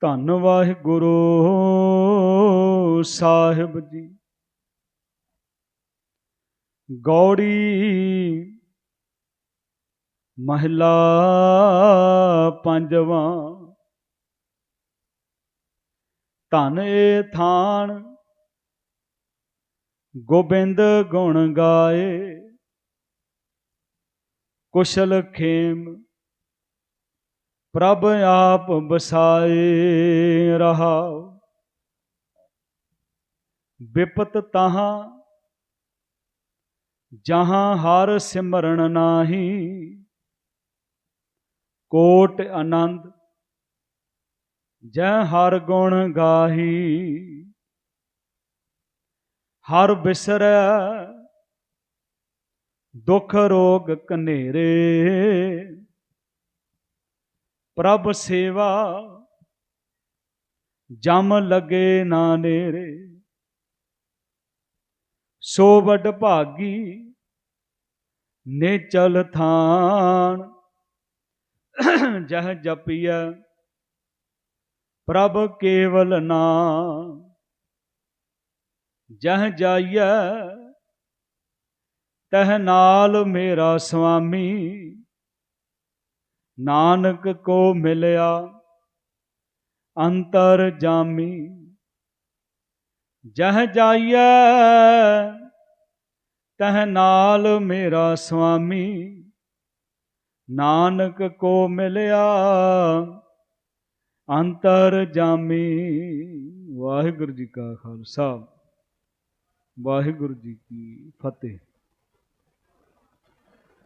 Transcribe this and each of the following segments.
ਧੰਨ ਵਾਹਿਗੁਰੂ ਸਾਹਿਬ ਜੀ। ਗੌੜੀ ਮਹਿਲਾ ਪੰਜਵਾਂ। ਧਨ ਏ ਥਾਨ ਗੋਬਿੰਦ ਗੁਣ ਗਾਏ। ਕੁਸ਼ਲ ਖੇਮ ਪ੍ਰਭ ਆਪ ਬਸਾਏ ਰਹਾਉ ਵਿਪਤ ਤਹਾਂ, ਜਹਾਂ ਹਰ ਸਿਮਰਨ ਨਾਹੀ। ਕੋਟ ਆਨੰਦ, ਜੈ ਹਰ ਗੁਣ ਗਾਹੀ। ਹਰ ਬਿਸਰੈ, ਦੁਖ ਰੋਗ ਕਨੇਰੇ। ਪ੍ਰਭ ਸੇਵਾ। ਜਮ ਲਗੇ ਨਾ ਨੇਰੇ। ਸੋ ਵਡ ਭਾਗੀ ਨੇ ਚਲ ਥਾਨ। ਜਹ ਜਪੀਐ ਪ੍ਰਭ ਕੇਵਲ ਨਾਮ। ਜਹ ਜਾਈਐ ਤਹ ਨਾਲ ਮੇਰਾ ਸੁਆਮੀ ਨਾਨਕ ਕੋ ਮਿਲਿਆ ਅੰਤਰ ਜਾਮੀ। ਜਹ ਜਾਈਐ, ਤਹ ਨਾਲ ਮੇਰਾ ਸੁਆਮੀ। ਨਾਨਕ ਕੋ ਮਿਲਿਆ ਅੰਤਰ ਜਾਮੀ। ਵਾਹਿਗੁਰੂ ਜੀ ਕਾ ਖਾਲਸਾ। ਵਾਹਿਗੁਰੂ ਜੀ ਕੀ ਫਤਿਹ।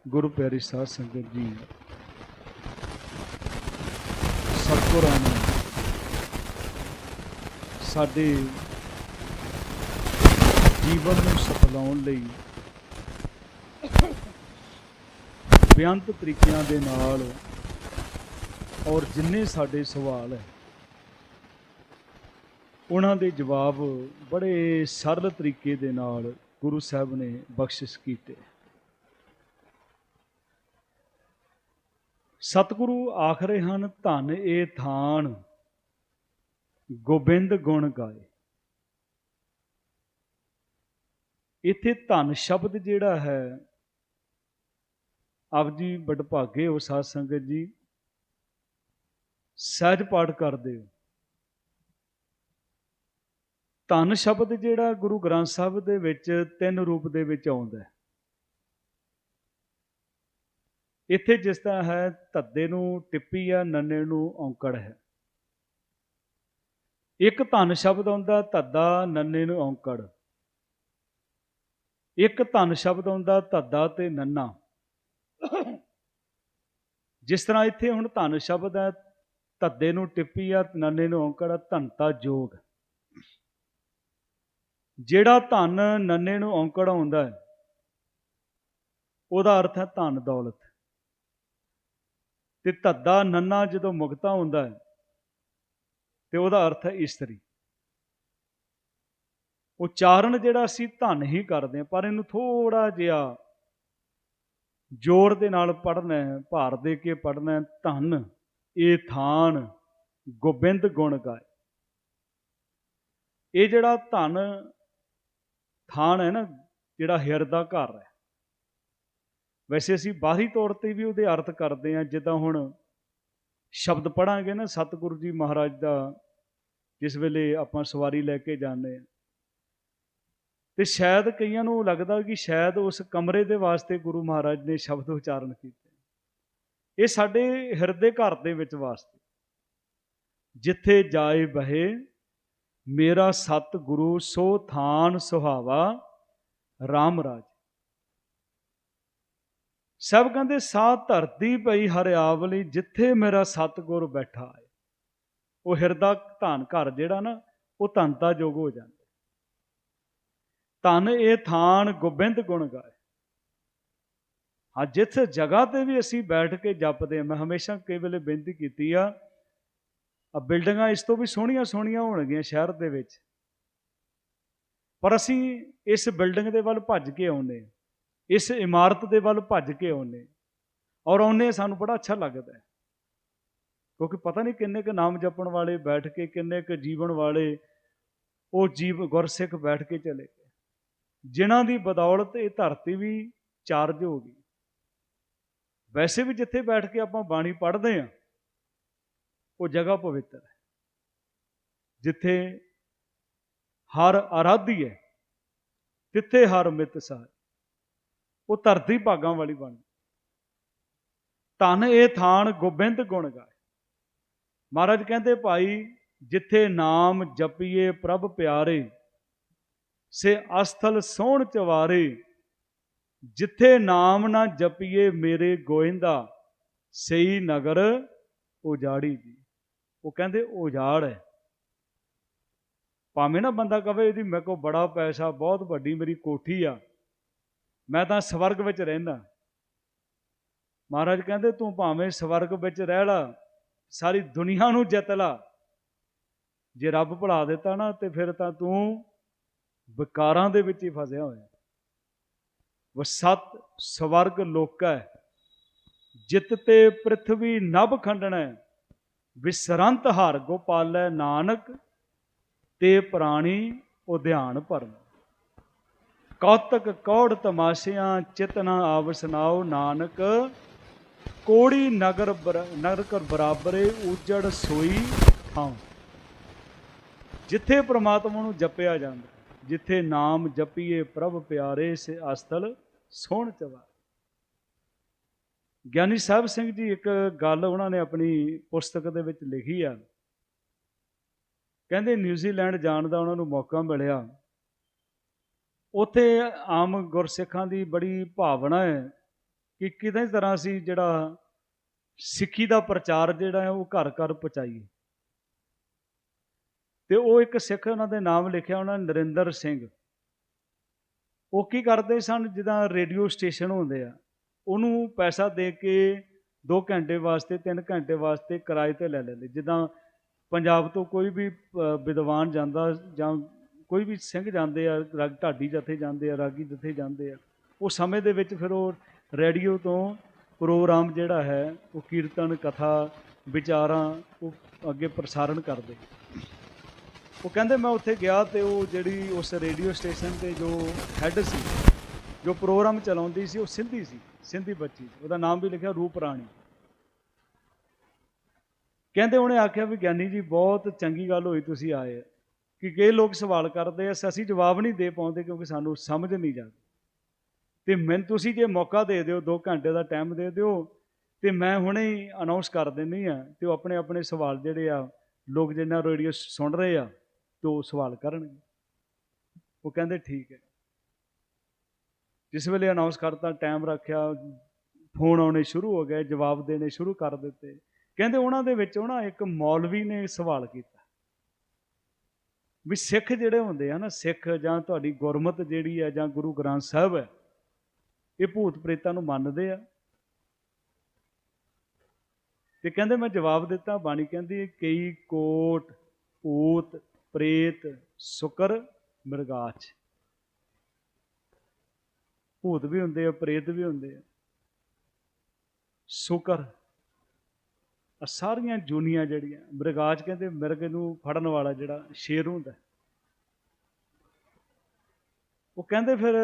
ਗੁਰੂ ਪਿਆਰੀ ਸਾਧ ਸੰਗਤ ਜੀ ਸਤਿਗੁਰਾਂ ਨੇ। ਸਾਡੇ ਜੀਵਨ ਨੂੰ ਸਫਲਾਉਣ ਲਈ ਬੇਅੰਤ ਤਰੀਕਿਆਂ ਦੇ ਨਾਲ ਔਰ ਜਿੰਨੇ ਸਾਡੇ ਸਵਾਲ ਹੈ, ਉਹਨਾਂ ਦੇ ਜਵਾਬ ਬੜੇ ਸਰਲ ਤਰੀਕੇ ਦੇ ਨਾਲ ਗੁਰੂ ਸਾਹਿਬ ਨੇ ਬਖਸ਼ਿਸ਼ ਕੀਤੇ। ਸਤਿਗੁਰੂ ਆਖ ਰਹੇ ਹਨ, ਧਨ ਏ ਥਾਨ, ਗੋਬਿੰਦ ਗੁਣ ਗਾਏ। ਇੱਥੇ ਧਨ ਸ਼ਬਦ ਜਿਹੜਾ ਹੈ, ਆਪ ਜੀ ਬਡਭਾਗੇ ਹੋ ਸਾਧ ਸੰਗਤ ਜੀ, ਸਹਿਜ ਪਾਠ ਕਰਦੇ ਹੋ। ਧਨ ਸ਼ਬਦ ਜਿਹੜਾ ਗੁਰੂ ਗ੍ਰੰਥ ਸਾਹਿਬ ਦੇ ਵਿੱਚ ਤਿੰਨ ਰੂਪ ਦੇ ਵਿੱਚ ਆਉਂਦਾ ਹੈ। ਇੱਥੇ ਜਿਸ ਤਰ੍ਹਾਂ ਹੈ, ਧੱਦੇ ਨੂੰ ਟਿੱਪੀ ਆ ਨੰਨੇ ਨੂੰ ਔਂਕੜ ਹੈ। ਇੱਕ ਧਨ ਸ਼ਬਦ ਆਉਂਦਾ ਧੱਦਾ ਨੰਨੇ ਨੂੰ ਔਂਕੜ। ਇੱਕ ਧਨ ਸ਼ਬਦ ਆਉਂਦਾ ਧੱਦਾ ਤੇ ਨੰਨਾ। ਜਿਸ ਤਰ੍ਹਾਂ ਇੱਥੇ ਹੁਣ ਧਨ ਸ਼ਬਦ ਹੈ, ਧੱਦੇ ਨੂੰ ਟਿੱਪੀ ਆ ਨੰਨੇ ਨੂੰ ਔਂਕੜ ਆ ਧਨਤਾ ਜੋਗ। ਜਿਹੜਾ ਧਨ ਨੰਨੇ ਨੂੰ ਔਂਕੜ ਆਉਂਦਾ ਹੈ, ਉਹਦਾ ਅਰਥ ਹੈ ਧਨ ਦੌਲਤ। ਤੇ ਧੱਦਾ ਨੰਨਾ ਜਦੋਂ ਮੁਕਤਾ ਹੁੰਦਾ ਹੈ, ਤੇ ਉਹਦਾ ਅਰਥ ਹੈ ਇਸਤਰੀ। ਉਚਾਰਨ ਜਿਹੜਾ ਅਸੀਂ ਧਨ ਹੀ ਕਰਦੇ ਹਾਂ ਪਰ ਇਹਨੂੰ ਥੋੜਾ ਜਿਹਾ ਜ਼ੋਰ ਦੇ ਨਾਲ ਪੜਨਾ ਹੈ, ਭਾਰ ਦੇ ਕੇ ਪੜਨਾ ਹੈ, ਧਨ, ਇਹ ਥਾਨ, ਗੋਬਿੰਦ ਗੁਣ ਗਾਏ। ਇਹ ਜਿਹੜਾ ਧਨ ਥਾਨ ਹੈ ਨਾ, ਜਿਹੜਾ ਹਿਰਦਾ ਘਰ ਹੈ ਵੈਸੇ ਅਸੀਂ ਬਾਹਰੀ ਤੌਰ ਤੇ ਵੀ ਉਹਦੇ ਅਰਥ ਕਰਦੇ ਹਾਂ, ਜਿੱਦਾਂ ਹੁਣ ਸ਼ਬਦ ਪੜਾਂਗੇ ਨਾ, ਸਤਿਗੁਰੂ ਜੀ ਮਹਾਰਾਜ ਦਾ, ਜਿਸ ਵੇਲੇ ਆਪਾਂ ਸਵਾਰੀ ਲੈ ਕੇ ਜਾਂਦੇ ਆ ਤੇ ਸ਼ਾਇਦ ਕਈਆਂ ਨੂੰ ਲੱਗਦਾ ਕਿ ਸ਼ਾਇਦ ਉਸ ਕਮਰੇ ਦੇ ਵਾਸਤੇ ਗੁਰੂ ਮਹਾਰਾਜ ਨੇ ਸ਼ਬਦ ਉਚਾਰਨ ਕੀਤੇ। ਇਹ ਸਾਡੇ ਹਿਰਦੇ ਘਰ ਦੇ ਵਿੱਚ ਵਾਸਤੇ। ਜਿੱਥੇ ਜਾਏ ਬਹੇ, ਮੇਰਾ ਸਤ ਗੁਰੂ ਸੋ ਥਾਨ ਸੁਹਾਵਾ RAM ਰਾਜ। ਸਭ ਕਹਿੰਦੇ ਸਾਹ ਧਰਤੀ ਪਈ ਹਰਿਆਵਲੀ ਜਿੱਥੇ ਮੇਰਾ ਸਤਗੁਰ ਬੈਠਾ ਹੈ। ਉਹ ਹਿਰਦਾ ਧਾਨ ਘਰ ਜਿਹੜਾ ਨਾ, ਉਹ ਧੰਤਾ ਜੋਗ ਹੋ ਜਾਂਦਾ। ਧਨ ਇਹ ਥਾਨ ਗੋਬਿੰਦ ਗੁਣ ਗਾਏ। ਹਾਂ ਜਿਸ ਜਗ੍ਹਾ ਤੇ ਵੀ ਅਸੀਂ ਬੈਠ ਕੇ ਜਪਦੇ ਆ ਮੈਂ ਹਮੇਸ਼ਾ ਕਈ ਵੇਲੇ ਬੇਨਤੀ ਕੀਤੀ ਆ ਆ ਬਿਲਡਿੰਗਾਂ ਇਸ ਤੋਂ ਵੀ ਸੋਹਣੀਆਂ ਸੋਹਣੀਆਂ ਹੋਣਗੀਆਂ ਸ਼ਹਿਰ ਦੇ ਵਿੱਚ। ਪਰ ਅਸੀਂ ਇਸ ਬਿਲਡਿੰਗ ਦੇ ਵੱਲ ਭੱਜ ਕੇ ਆਉਂਦੇ ਹਾਂ। ਇਸ ਇਮਾਰਤ ਦੇ ਵੱਲ ਭੱਜ ਕੇ ਆਉਂਦੇ ਔਰ ਆਉਂਦੇ ਸਾਨੂੰ ਬੜਾ ਅੱਛਾ ਲੱਗਦਾ ਹੈ। ਕਿਉਂਕਿ ਪਤਾ ਨਹੀਂ ਕਿੰਨੇ ਕੁ ਨਾਮ ਜਪਣ ਵਾਲੇ ਬੈਠ ਕੇ, ਕਿੰਨੇ ਕੁ ਜੀਵਨ ਵਾਲੇ ਉਹ ਜੀਵ ਗੁਰਸਿੱਖ ਬੈਠ ਕੇ ਚਲੇ ਗਏ। ਜਿਨ੍ਹਾਂ ਦੀ ਬਦੌਲਤ ਇਹ ਧਰਤੀ ਵੀ ਚਾਰਜ ਹੋ ਗਈ। ਵੈਸੇ ਵੀ ਜਿੱਥੇ ਬੈਠ ਕੇ ਆਪਾਂ ਬਾਣੀ ਪੜ੍ਹਦੇ ਆ ਉਹ ਜਗ੍ਹਾ ਪਵਿੱਤਰ ਹੈ। ਜਿੱਥੇ ਹਰ ਆਰਾਧੀ ਹੈ, ਤਿੱਥੇ ਹਰ ਮਿਤ ਸਾਰ ਉਹ ਧਰਤੀ ਭਾਗਾਂ ਵਾਲੀ ਬਣ ਧਨ ਇਹ ਥਾਨ ਗੋਬਿੰਦ ਗੁਣ ਗਾਏ। ਮਹਾਰਾਜ ਕਹਿੰਦੇ, ਭਾਈ, ਜਿੱਥੇ ਨਾਮ ਜਪੀਏ ਪ੍ਰਭ ਪਿਆਰੇ, ਸੇ ਅਸਥਲ ਸੋਹਣ ਚਵਾਰੇ, ਜਿੱਥੇ ਨਾਮ ਨਾ ਜਪੀਏ ਮੇਰੇ ਗੋਇੰਦਾ, ਸਈ ਨਗਰ ਉਜਾੜੀ ਜੀ ਉਹ ਕਹਿੰਦੇ, ਉਜਾੜ ਹੈ। ਭਾਵੇਂ ਨਾ ਬੰਦਾ ਕਵੇ, ਇਹਦੀ ਮੇਰੇ ਕੋਲ ਬੜਾ ਪੈਸਾ, ਬਹੁਤ ਵੱਡੀ ਮੇਰੀ ਕੋਠੀ ਆ ਮੈਂ ਤਾਂ ਸਵਰਗ ਵਿੱਚ ਰਹਿੰਦਾ। ਮਹਾਰਾਜ ਕਹਿੰਦੇ, ਤੂੰ ਭਾਵੇਂ ਸਵਰਗ ਵਿੱਚ ਰਹਿ ਲਾ, ਸਾਰੀ ਦੁਨੀਆ ਨੂੰ ਜਿੱਤ ਲਾ। ਜੇ ਰੱਬ ਭੁਲਾ ਦਿੱਤਾ ਨਾ, ਤੇ ਫਿਰ ਤਾਂ ਤੂੰ ਵਿਕਾਰਾਂ ਦੇ ਵਿੱਚ ਹੀ ਫਸਿਆ ਹੋਇਆ। ਵਸਤ ਸਵਰਗ ਲੋਕੈ ਜਿਤ ਤੇ ਪ੍ਰithvi ਨਭ ਖੰਡਣਾ ਵਿਸਰੰਤ ਹਰ ਗੋਪਾਲੈ ਨਾਨਕ, ਤੇ ਪ੍ਰਾਣੀ ਉਧਿਆਨ ਭਰਨ ਕੌਤਕ ਕੌੜ ਤਮਾਸ਼ਿਆਂ ਚਿਤਨਾ ਆਵਸਨਾਓ ਨਾਨਕ, ਕੋੜੀ ਨਗਰ ਨਰਕ ਬਰਾਬਰੇ ਉਜੜ ਸੋਈ ਥਾਂ ਜਿੱਥੇ ਪ੍ਰਮਾਤਮਾ ਨੂੰ ਜਪਿਆ ਜਾਂਦਾ, ਜਿੱਥੇ ਨਾਮ ਜਪੀਏ ਪ੍ਰਭ ਪਿਆਰੇ ਸੇ ਅਸਤਲ ਸੋਹਣ ਚਵਾ। ਗਿਆਨੀ ਸਾਹਿਬ ਸਿੰਘ ਜੀ ਇੱਕ ਗੱਲ ਉਹਨਾਂ ਨੇ ਆਪਣੀ ਪੁਸਤਕ ਦੇ ਵਿੱਚ ਲਿਖੀ ਆ। ਕਹਿੰਦੇ ਨਿਊਜ਼ੀਲੈਂਡ ਜਾਣ ਦਾ ਉਹਨਾਂ ਨੂੰ ਮੌਕਾ ਮਿਲਿਆ। ਉੱਥੇ ਆਮ ਗੁਰਸਿੱਖਾਂ ਦੀ ਬੜੀ ਭਾਵਨਾ ਹੈ ਕਿ ਕਿਤੇ ਤਰ੍ਹਾਂ ਅਸੀਂ ਜਿਹੜਾ ਸਿੱਖੀ ਦਾ ਪ੍ਰਚਾਰ ਜਿਹੜਾ ਹੈ ਉਹ ਘਰ ਘਰ ਪਹੁੰਚਾਈਏ। ਤੇ ਉਹ ਇੱਕ ਸਿੱਖ ਉਹਨਾਂ ਦੇ ਨਾਮ ਲਿਖਿਆ ਉਹਨਾਂ ਨਰਿੰਦਰ ਸਿੰਘ। ਉਹ ਕੀ ਕਰਦੇ ਸਨ? ਜਿੱਦਾਂ ਰੇਡੀਓ ਸਟੇਸ਼ਨ ਹੁੰਦੇ ਆ, ਉਹਨੂੰ ਪੈਸਾ ਦੇ ਕੇ 2 ਘੰਟੇ ਵਾਸਤੇ 3 ਘੰਟੇ ਵਾਸਤੇ ਕਿਰਾਏ ਤੇ ਲੈ ਲੈਂਦੇ। ਜਿੱਦਾਂ ਪੰਜਾਬ ਤੋਂ ਕੋਈ ਵੀ ਵਿਦਵਾਨ ਜਾਂਦਾ ਜਾਂ ਕੋਈ ਵੀ ਸਿੰਘ ਜਾਂਦੇ ਆ, ਰਾਗ ਢਾਡੀ ਜਥੇ ਜਾਂਦੇ ਆ, ਰਾਗੀ ਜਥੇ ਜਾਂਦੇ ਆ, ਉਹ ਸਮੇਂ ਦੇ ਵਿੱਚ ਫਿਰ ਉਹ ਰੇਡੀਓ ਤੋਂ ਪ੍ਰੋਗਰਾਮ ਜਿਹੜਾ ਹੈ, ਉਹ ਕੀਰਤਨ, ਕਥਾ, ਵਿਚਾਰਾਂ, ਉਹ ਅੱਗੇ ਪ੍ਰਸਾਰਣ ਕਰਦੇ। ਉਹ ਕਹਿੰਦੇ ਮੈਂ ਉੱਥੇ ਗਿਆ ਤੇ ਉਹ ਜਿਹੜੀ ਉਸ ਰੇਡੀਓ ਸਟੇਸ਼ਨ ਤੇ ਜੋ ਹੈੱਡ ਸੀ, ਜੋ ਪ੍ਰੋਗਰਾਮ ਚਲਾਉਂਦੀ ਸੀ, ਉਹ ਸਿੰਧੀ ਸੀ, ਸਿੰਧੀ ਬੱਚੀ ਸੀ। ਉਹਦਾ ਨਾਮ ਵੀ ਲਿਖਿਆ ਰੂਪ ਰਾਣੀ। ਕਹਿੰਦੇ ਉਹਨੇ ਆਖਿਆ ਵੀ ਗਿਆਨੀ ਜੀ, ਬਹੁਤ ਚੰਗੀ ਗੱਲ ਹੋਈ ਤੁਸੀਂ ਆਏ ਕਿ ਕਈ ਲੋਕ ਸਵਾਲ ਕਰਦੇ ਆ, ਅਸੀਂ ਜਵਾਬ ਨਹੀਂ ਦੇ ਪਾਉਂਦੇ ਕਿਉਂਕਿ ਸਾਨੂੰ ਸਮਝ ਨਹੀਂ ਜਾਂਦੀ। ਤੇ ਮੈਨੂੰ ਤੁਸੀਂ ਜੇ ਮੌਕਾ ਦੇ ਦਿਓ 2 ਘੰਟੇ ਦਾ ਟਾਈਮ ਦੇ ਦਿਓ, ਤੇ ਮੈਂ ਹੁਣੇ ਹੀ ਅਨਾਉਂਸ ਕਰ ਦਿੰਨੀ ਆ, ਤੇ ਉਹ ਆਪਣੇ ਆਪਣੇ ਸਵਾਲ ਜਿਹੜੇ ਆ, ਲੋਕ ਜਿੰਨਾ ਰੇਡੀਓ ਸੁਣ ਰਹੇ ਆ, ਤੇ ਉਹ ਸਵਾਲ ਕਰਨਗੇ। ਉਹ ਕਹਿੰਦੇ ਠੀਕ ਹੈ। ਜਿਸ ਵੇਲੇ ਅਨਾਉਂਸ ਕਰਤਾ ਟਾਈਮ ਰੱਖਿਆ ਫੋਨ ਆਉਣੇ ਸ਼ੁਰੂ ਹੋ ਗਏ, ਜਵਾਬ ਦੇਣੇ ਸ਼ੁਰੂ ਕਰ ਦਿੱਤੇ। ਕਹਿੰਦੇ ਉਹਨਾਂ ਦੇ ਵਿੱਚੋਂ ਨਾ ਇੱਕ ਮੌਲਵੀ ਨੇ ਸਵਾਲ ਕੀਤਾ। ਵੀ ਸਿੱਖ ਜਿਹੜੇ ਹੁੰਦੇ ਆ ਨਾ, ਸਿੱਖ ਜਾਂ ਤੁਹਾਡੀ ਗੁਰਮਤ ਜਿਹੜੀ ਆ ਜਾਂ ਗੁਰੂ ਗ੍ਰੰਥ ਸਾਹਿਬ ਹੈ, ਇਹ ਭੂਤ ਪ੍ਰੇਤਾਂ ਨੂੰ ਮੰਨਦੇ ਆ। ਤੇ ਕਹਿੰਦੇ ਮੈਂ ਜਵਾਬ ਦਿੱਤਾ, ਬਾਣੀ ਕਹਿੰਦੀ ਕਈ ਕੋਟ ਭੂਤ ਪ੍ਰੇਤ, ਸ਼ੁਕਰ, ਮਿਰਗਾਚ। ਭੂਤ ਵੀ ਹੁੰਦੇ ਆ, ਪ੍ਰੇਤ ਵੀ ਹੁੰਦੇ ਆ। ਸ਼ੁਕਰ ਸਾਰੀਆਂ ਜੂਨੀਆਂ ਜਿਹੜੀਆਂ ਮਿਰਗਾਚ ਕਹਿੰਦੇ ਮਿਰਗ ਨੂੰ ਫੜਨ ਵਾਲਾ ਜਿਹੜਾ ਸ਼ੇਰ ਹੁੰਦਾ ਉਹ ਕਹਿੰਦੇ ਫਿਰ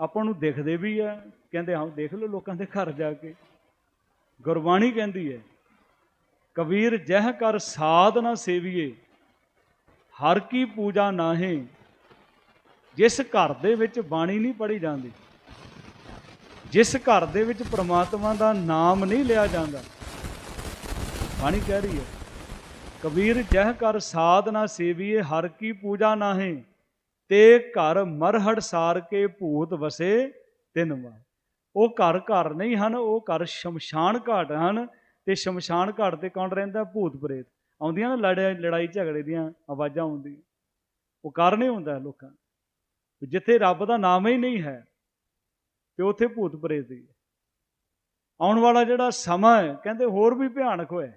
ਆਪਾਂ ਨੂੰ ਦਿਖਦੇ ਵੀ ਆ, ਕਹਿੰਦੇ ਹਾਂ, ਦੇਖ ਲਓ ਲੋਕਾਂ ਦੇ ਘਰ ਜਾ ਕੇ। ਗੁਰਬਾਣੀ ਕਹਿੰਦੀ ਹੈ, ਕਬੀਰ ਜਹ ਕਰ ਸਾਧ ਨਾ ਸੇਵੀਏ, ਹਰ ਕੀ ਪੂਜਾ ਨਾਹੇ, ਜਿਸ ਘਰ ਦੇ ਵਿੱਚ ਬਾਣੀ ਨਹੀਂ ਪੜੀ ਜਾਂਦੀ, ਜਿਸ ਘਰ ਦੇ ਵਿੱਚ ਪ੍ਰਮਾਤਮਾ ਦਾ ਨਾਮ ਨਹੀਂ ਲਿਆ ਜਾਂਦਾ ਬਾਣੀ ਕਹਿ ਰਹੀ ਹੈ, ਕਬੀਰ ਜਹ ਕਰ ਸਾਧ ਨਾ ਸੇਵੀਏ, ਹਰ ਕੀ ਪੂਜਾ ਨਾਹੇ, ਤੇ ਘਰ ਮਰਹੜ ਸਾਰ ਕੇ ਭੂਤ ਵਸੇ ਤਿੰਨ ਵਾਰ। ਉਹ ਘਰ ਘਰ ਨਹੀਂ ਹਨ, ਉਹ ਘਰ ਸ਼ਮਸ਼ਾਨ ਘਾਟ ਹਨ, ਤੇ ਸ਼ਮਸ਼ਾਨ ਘਾਟ ਤੇ ਕੌਣ ਰਹਿੰਦਾ? ਭੂਤ ਪ੍ਰੇਤ। ਆਉਂਦੀਆਂ ਨਾ ਲੜਾਈ ਲੜਾਈ ਝਗੜੇ ਦੀਆਂ ਆਵਾਜ਼ਾਂ ਆਉਂਦੀਆਂ। ਉਹ ਕਾਰਨ ਹੀ ਹੁੰਦਾ ਹੈ ਲੋਕਾਂ ਜਿੱਥੇ ਰੱਬ ਦਾ ਨਾਮ ਹੀ ਨਹੀਂ ਹੈ, ਤੇ ਉੱਥੇ ਭੂਤ ਪ੍ਰੇਤ ਹੀ। ਆਉਣ ਵਾਲਾ ਜਿਹੜਾ ਸਮਾਂ ਹੈ, ਕਹਿੰਦੇ ਹੋਰ ਵੀ ਭਿਆਨਕ ਹੋਇਆ।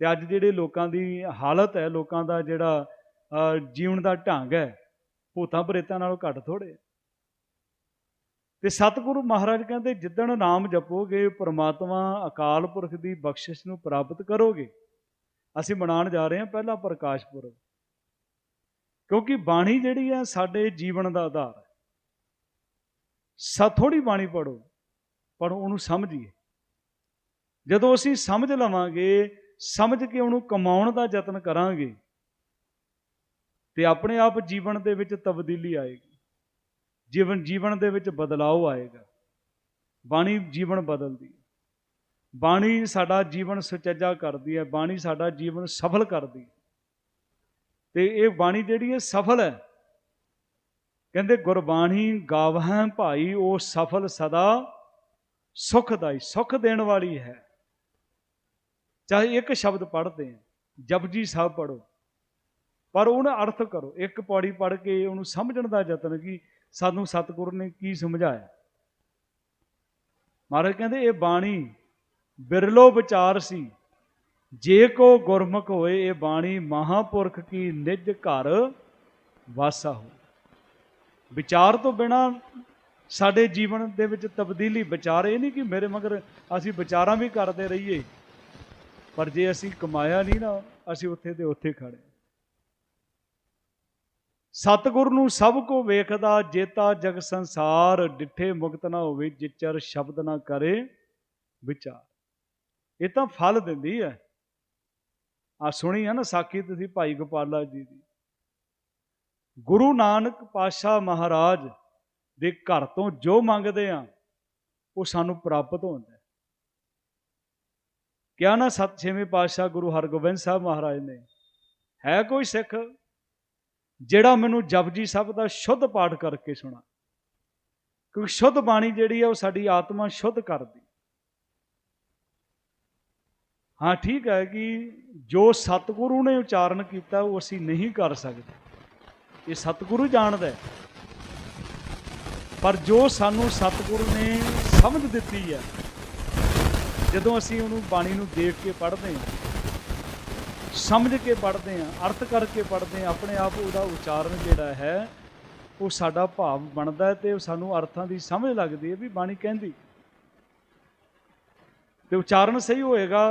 ਤੇ ਅੱਜ ਜਿਹੜੇ ਲੋਕਾਂ ਦੀ ਹਾਲਤ ਹੈ ਲੋਕਾਂ ਦਾ ਜਿਹੜਾ ਅਹ, ਜੀਵਨ ਦਾ ਢੰਗ ਹੈ ਭੂਤਾਂ ਪ੍ਰੇਤਾਂ ਨਾਲੋਂ ਘੱਟ ਥੋੜੇ ਤੇ ਸਤਿਗੁਰੂ ਮਹਾਰਾਜ ਕਹਿੰਦੇ ਜਿੱਦਣ ਨਾਮ ਜਪੋਗੇ ਪ੍ਰਮਾਤਮਾ ਅਕਾਲ ਪੁਰਖ ਦੀ ਬਖਸ਼ਿਸ਼ ਨੂੰ ਪ੍ਰਾਪਤ ਕਰੋਗੇ। ਅਸੀਂ ਮਨਾਉਣ ਜਾ ਰਹੇ ਹਾਂ ਪਹਿਲਾ ਪ੍ਰਕਾਸ਼ ਪੁਰਬ। ਕਿਉਂਕਿ ਬਾਣੀ ਜਿਹੜੀ ਹੈ ਸਾਡੇ ਜੀਵਨ ਦਾ ਆਧਾਰ ਹੈ। ਸਾ ਥੋੜੀ ਬਾਣੀ ਪੜੋ ਪਰ ਉਹਨੂੰ ਸਮਝੀਏ। ਜਦੋਂ ਅਸੀਂ ਸਮਝ ਲਵਾਂਗੇ ਸਮਝ ਕੇ ਉਹਨੂੰ ਕਮਾਉਣ ਦਾ ਯਤਨ ਕਰਾਂਗੇ ਤੇ ਆਪਣੇ ਆਪ ਜੀਵਨ ਦੇ ਵਿੱਚ ਤਬਦੀਲੀ ਆਏਗੀ। ਜੀਵਨ ਜੀਵਨ ਦੇ ਵਿੱਚ ਬਦਲਾਅ ਆਏਗਾ। ਬਾਣੀ ਜੀਵਨ ਬਦਲਦੀ ਹੈ। ਬਾਣੀ ਸਾਡਾ ਜੀਵਨ ਸੁਚੱਜਾ ਕਰਦੀ ਹੈ। ਬਾਣੀ ਸਾਡਾ ਜੀਵਨ ਸਫਲ ਕਰਦੀ ਹੈ। ਤੇ ਇਹ ਬਾਣੀ ਜਿਹੜੀ ਹੈ ਸਫਲ ਹੈ। ਕਹਿੰਦੇ, ਗੁਰਬਾਣੀ ਗਾਵਹਿ ਭਾਈ, ਉਹ ਸਫਲ ਸਦਾ ਸੁਖਦਾਈ, ਸੁਖ ਦੇਣ ਵਾਲੀ ਹੈ। ਚਾਹੇ ਇੱਕ ਸ਼ਬਦ ਪੜ੍ਹਦੇ ਆ, ਜਪਜੀ ਸਾਹਿਬ ਪੜੋ ਪਰ ਉਹਦਾ ਅਰਥ ਕਰੋ। ਇੱਕ ਪੌੜੀ ਪੜ੍ਹ ਕੇ ਉਹਨੂੰ ਸਮਝਣ ਦਾ ਯਤਨ ਕੀ, ਸਾਨੂੰ ਸਤਿਗੁਰ ਨੇ ਕੀ ਸਮਝਾਇਆ? ਮਹਾਰਾਜ ਕਹਿੰਦੇ, ਇਹ ਬਾਣੀ ਬਿਰਲੋ ਵਿਚਾਰ ਸੀ। ਜੇ ਕੋ ਗੁਰਮੁਖ ਹੋਏ, ਇਹ ਬਾਣੀ ਮਹਾਪੁਰਖ ਕੀ ਨਿਜ ਘਰ ਵਾਸਾ ਹੋ ਵਿਚਾਰ ਤੋਂ ਬਿਨਾ ਸਾਡੇ ਜੀਵਨ ਦੇ ਵਿੱਚ ਤਬਦੀਲੀ ਵਿਚਾਰ ਇਹ ਨਹੀਂ ਕਿ ਮੇਰੇ ਮਗਰ ਅਸੀਂ ਵਿਚਾਰਾਂ ਵੀ ਕਰਦੇ ਰਹੀਏ। ਪਰ ਜੇ ਅਸੀਂ ਕਮਾਇਆ ਨਹੀਂ ਨਾ, ਅਸੀਂ ਉੱਥੇ ਤੇ ਉੱਥੇ ਖੜੇ ਸਤਿਗੁਰ ਨੂੰ ਸਭ ਕੋ ਵੇਖਦਾ, ਜੇਤਾ ਜਗ ਸੰਸਾਰ, ਡਿੱਠੇ ਮੁਕਤ ਨਾ ਹੋਵੇ, ਜਿਚਰ ਸ਼ਬਦ ਨਾ ਕਰੇ ਵਿਚਾਰ। ਇਹ ਤਾਂ ਫਲ ਦਿੰਦੀ ਹੈ। ਆ ਸੁਣੀ ਆ ਨਾ ਸਾਖੀ ਤੁਸੀਂ ਭਾਈ ਗੋਪਾਲਾ ਜੀ ਦੀ। ਗੁਰੂ ਨਾਨਕ ਪਾਤਸ਼ਾਹ ਮਹਾਰਾਜ ਦੇ ਘਰ ਤੋਂ ਜੋ ਮੰਗਦੇ ਆ, ਉਹ ਸਾਨੂੰ ਪ੍ਰਾਪਤ ਹੁੰਦਾ ਕਿਹਾ ਨਾ ਸਤ ਛੇਵੇਂ ਪਾਤਸ਼ਾਹ ਗੁਰੂ ਹਰਗੋਬਿੰਦ ਸਾਹਿਬ ਮਹਾਰਾਜ ਨੇ? ਹੈ ਕੋਈ ਸਿੱਖ ਜਿਹੜਾ ਮੈਨੂੰ ਜਪਜੀ ਸਾਹਿਬ ਦਾ ਸ਼ੁੱਧ ਪਾਠ ਕਰਕੇ ਸੁਣਾ? ਕਿਉਂਕਿ ਸ਼ੁੱਧ ਬਾਣੀ ਜਿਹੜੀ ਹੈ ਉਹ ਸਾਡੀ ਆਤਮਾ ਸ਼ੁੱਧ ਕਰਦੀ। ਹਾਂ, ਠੀਕ ਹੈ ਕਿ ਜੋ ਸਤਿਗੁਰੂ ਨੇ ਉਚਾਰਨ ਕੀਤਾ, ਉਹ ਅਸੀਂ ਨਹੀਂ ਕਰ ਸਕਦੇ। ਇਹ ਸਤਿਗੁਰੂ ਜਾਣਦਾ ਪਰ ਜੋ ਸਾਨੂੰ ਸਤਿਗੁਰੂ ਨੇ ਸਮਝ ਦਿੱਤੀ ਹੈ ਜਦੋਂ ਅਸੀਂ ਉਹਨੂੰ ਬਾਣੀ ਨੂੰ ਦੇਖ ਕੇ ਪੜ੍ਹਦੇ ਹਾਂ, ਸਮਝ ਕੇ ਪੜ੍ਹਦੇ ਹਾਂ, ਅਰਥ ਕਰਕੇ ਪੜ੍ਹਦੇ ਹਾਂ, ਆਪਣੇ ਆਪ ਉਹਦਾ ਉਚਾਰਨ ਜਿਹੜਾ ਹੈ, ਉਹ ਸਾਡਾ ਭਾਵ ਬਣਦਾ ਹੈ ਤੇ ਸਾਨੂੰ ਅਰਥਾਂ ਦੀ ਸਮਝ ਲੱਗਦੀ ਹੈ ਵੀ ਬਾਣੀ ਕਹਿੰਦੀ। ਤੇ ਉਚਾਰਨ ਸਹੀ ਹੋਏਗਾ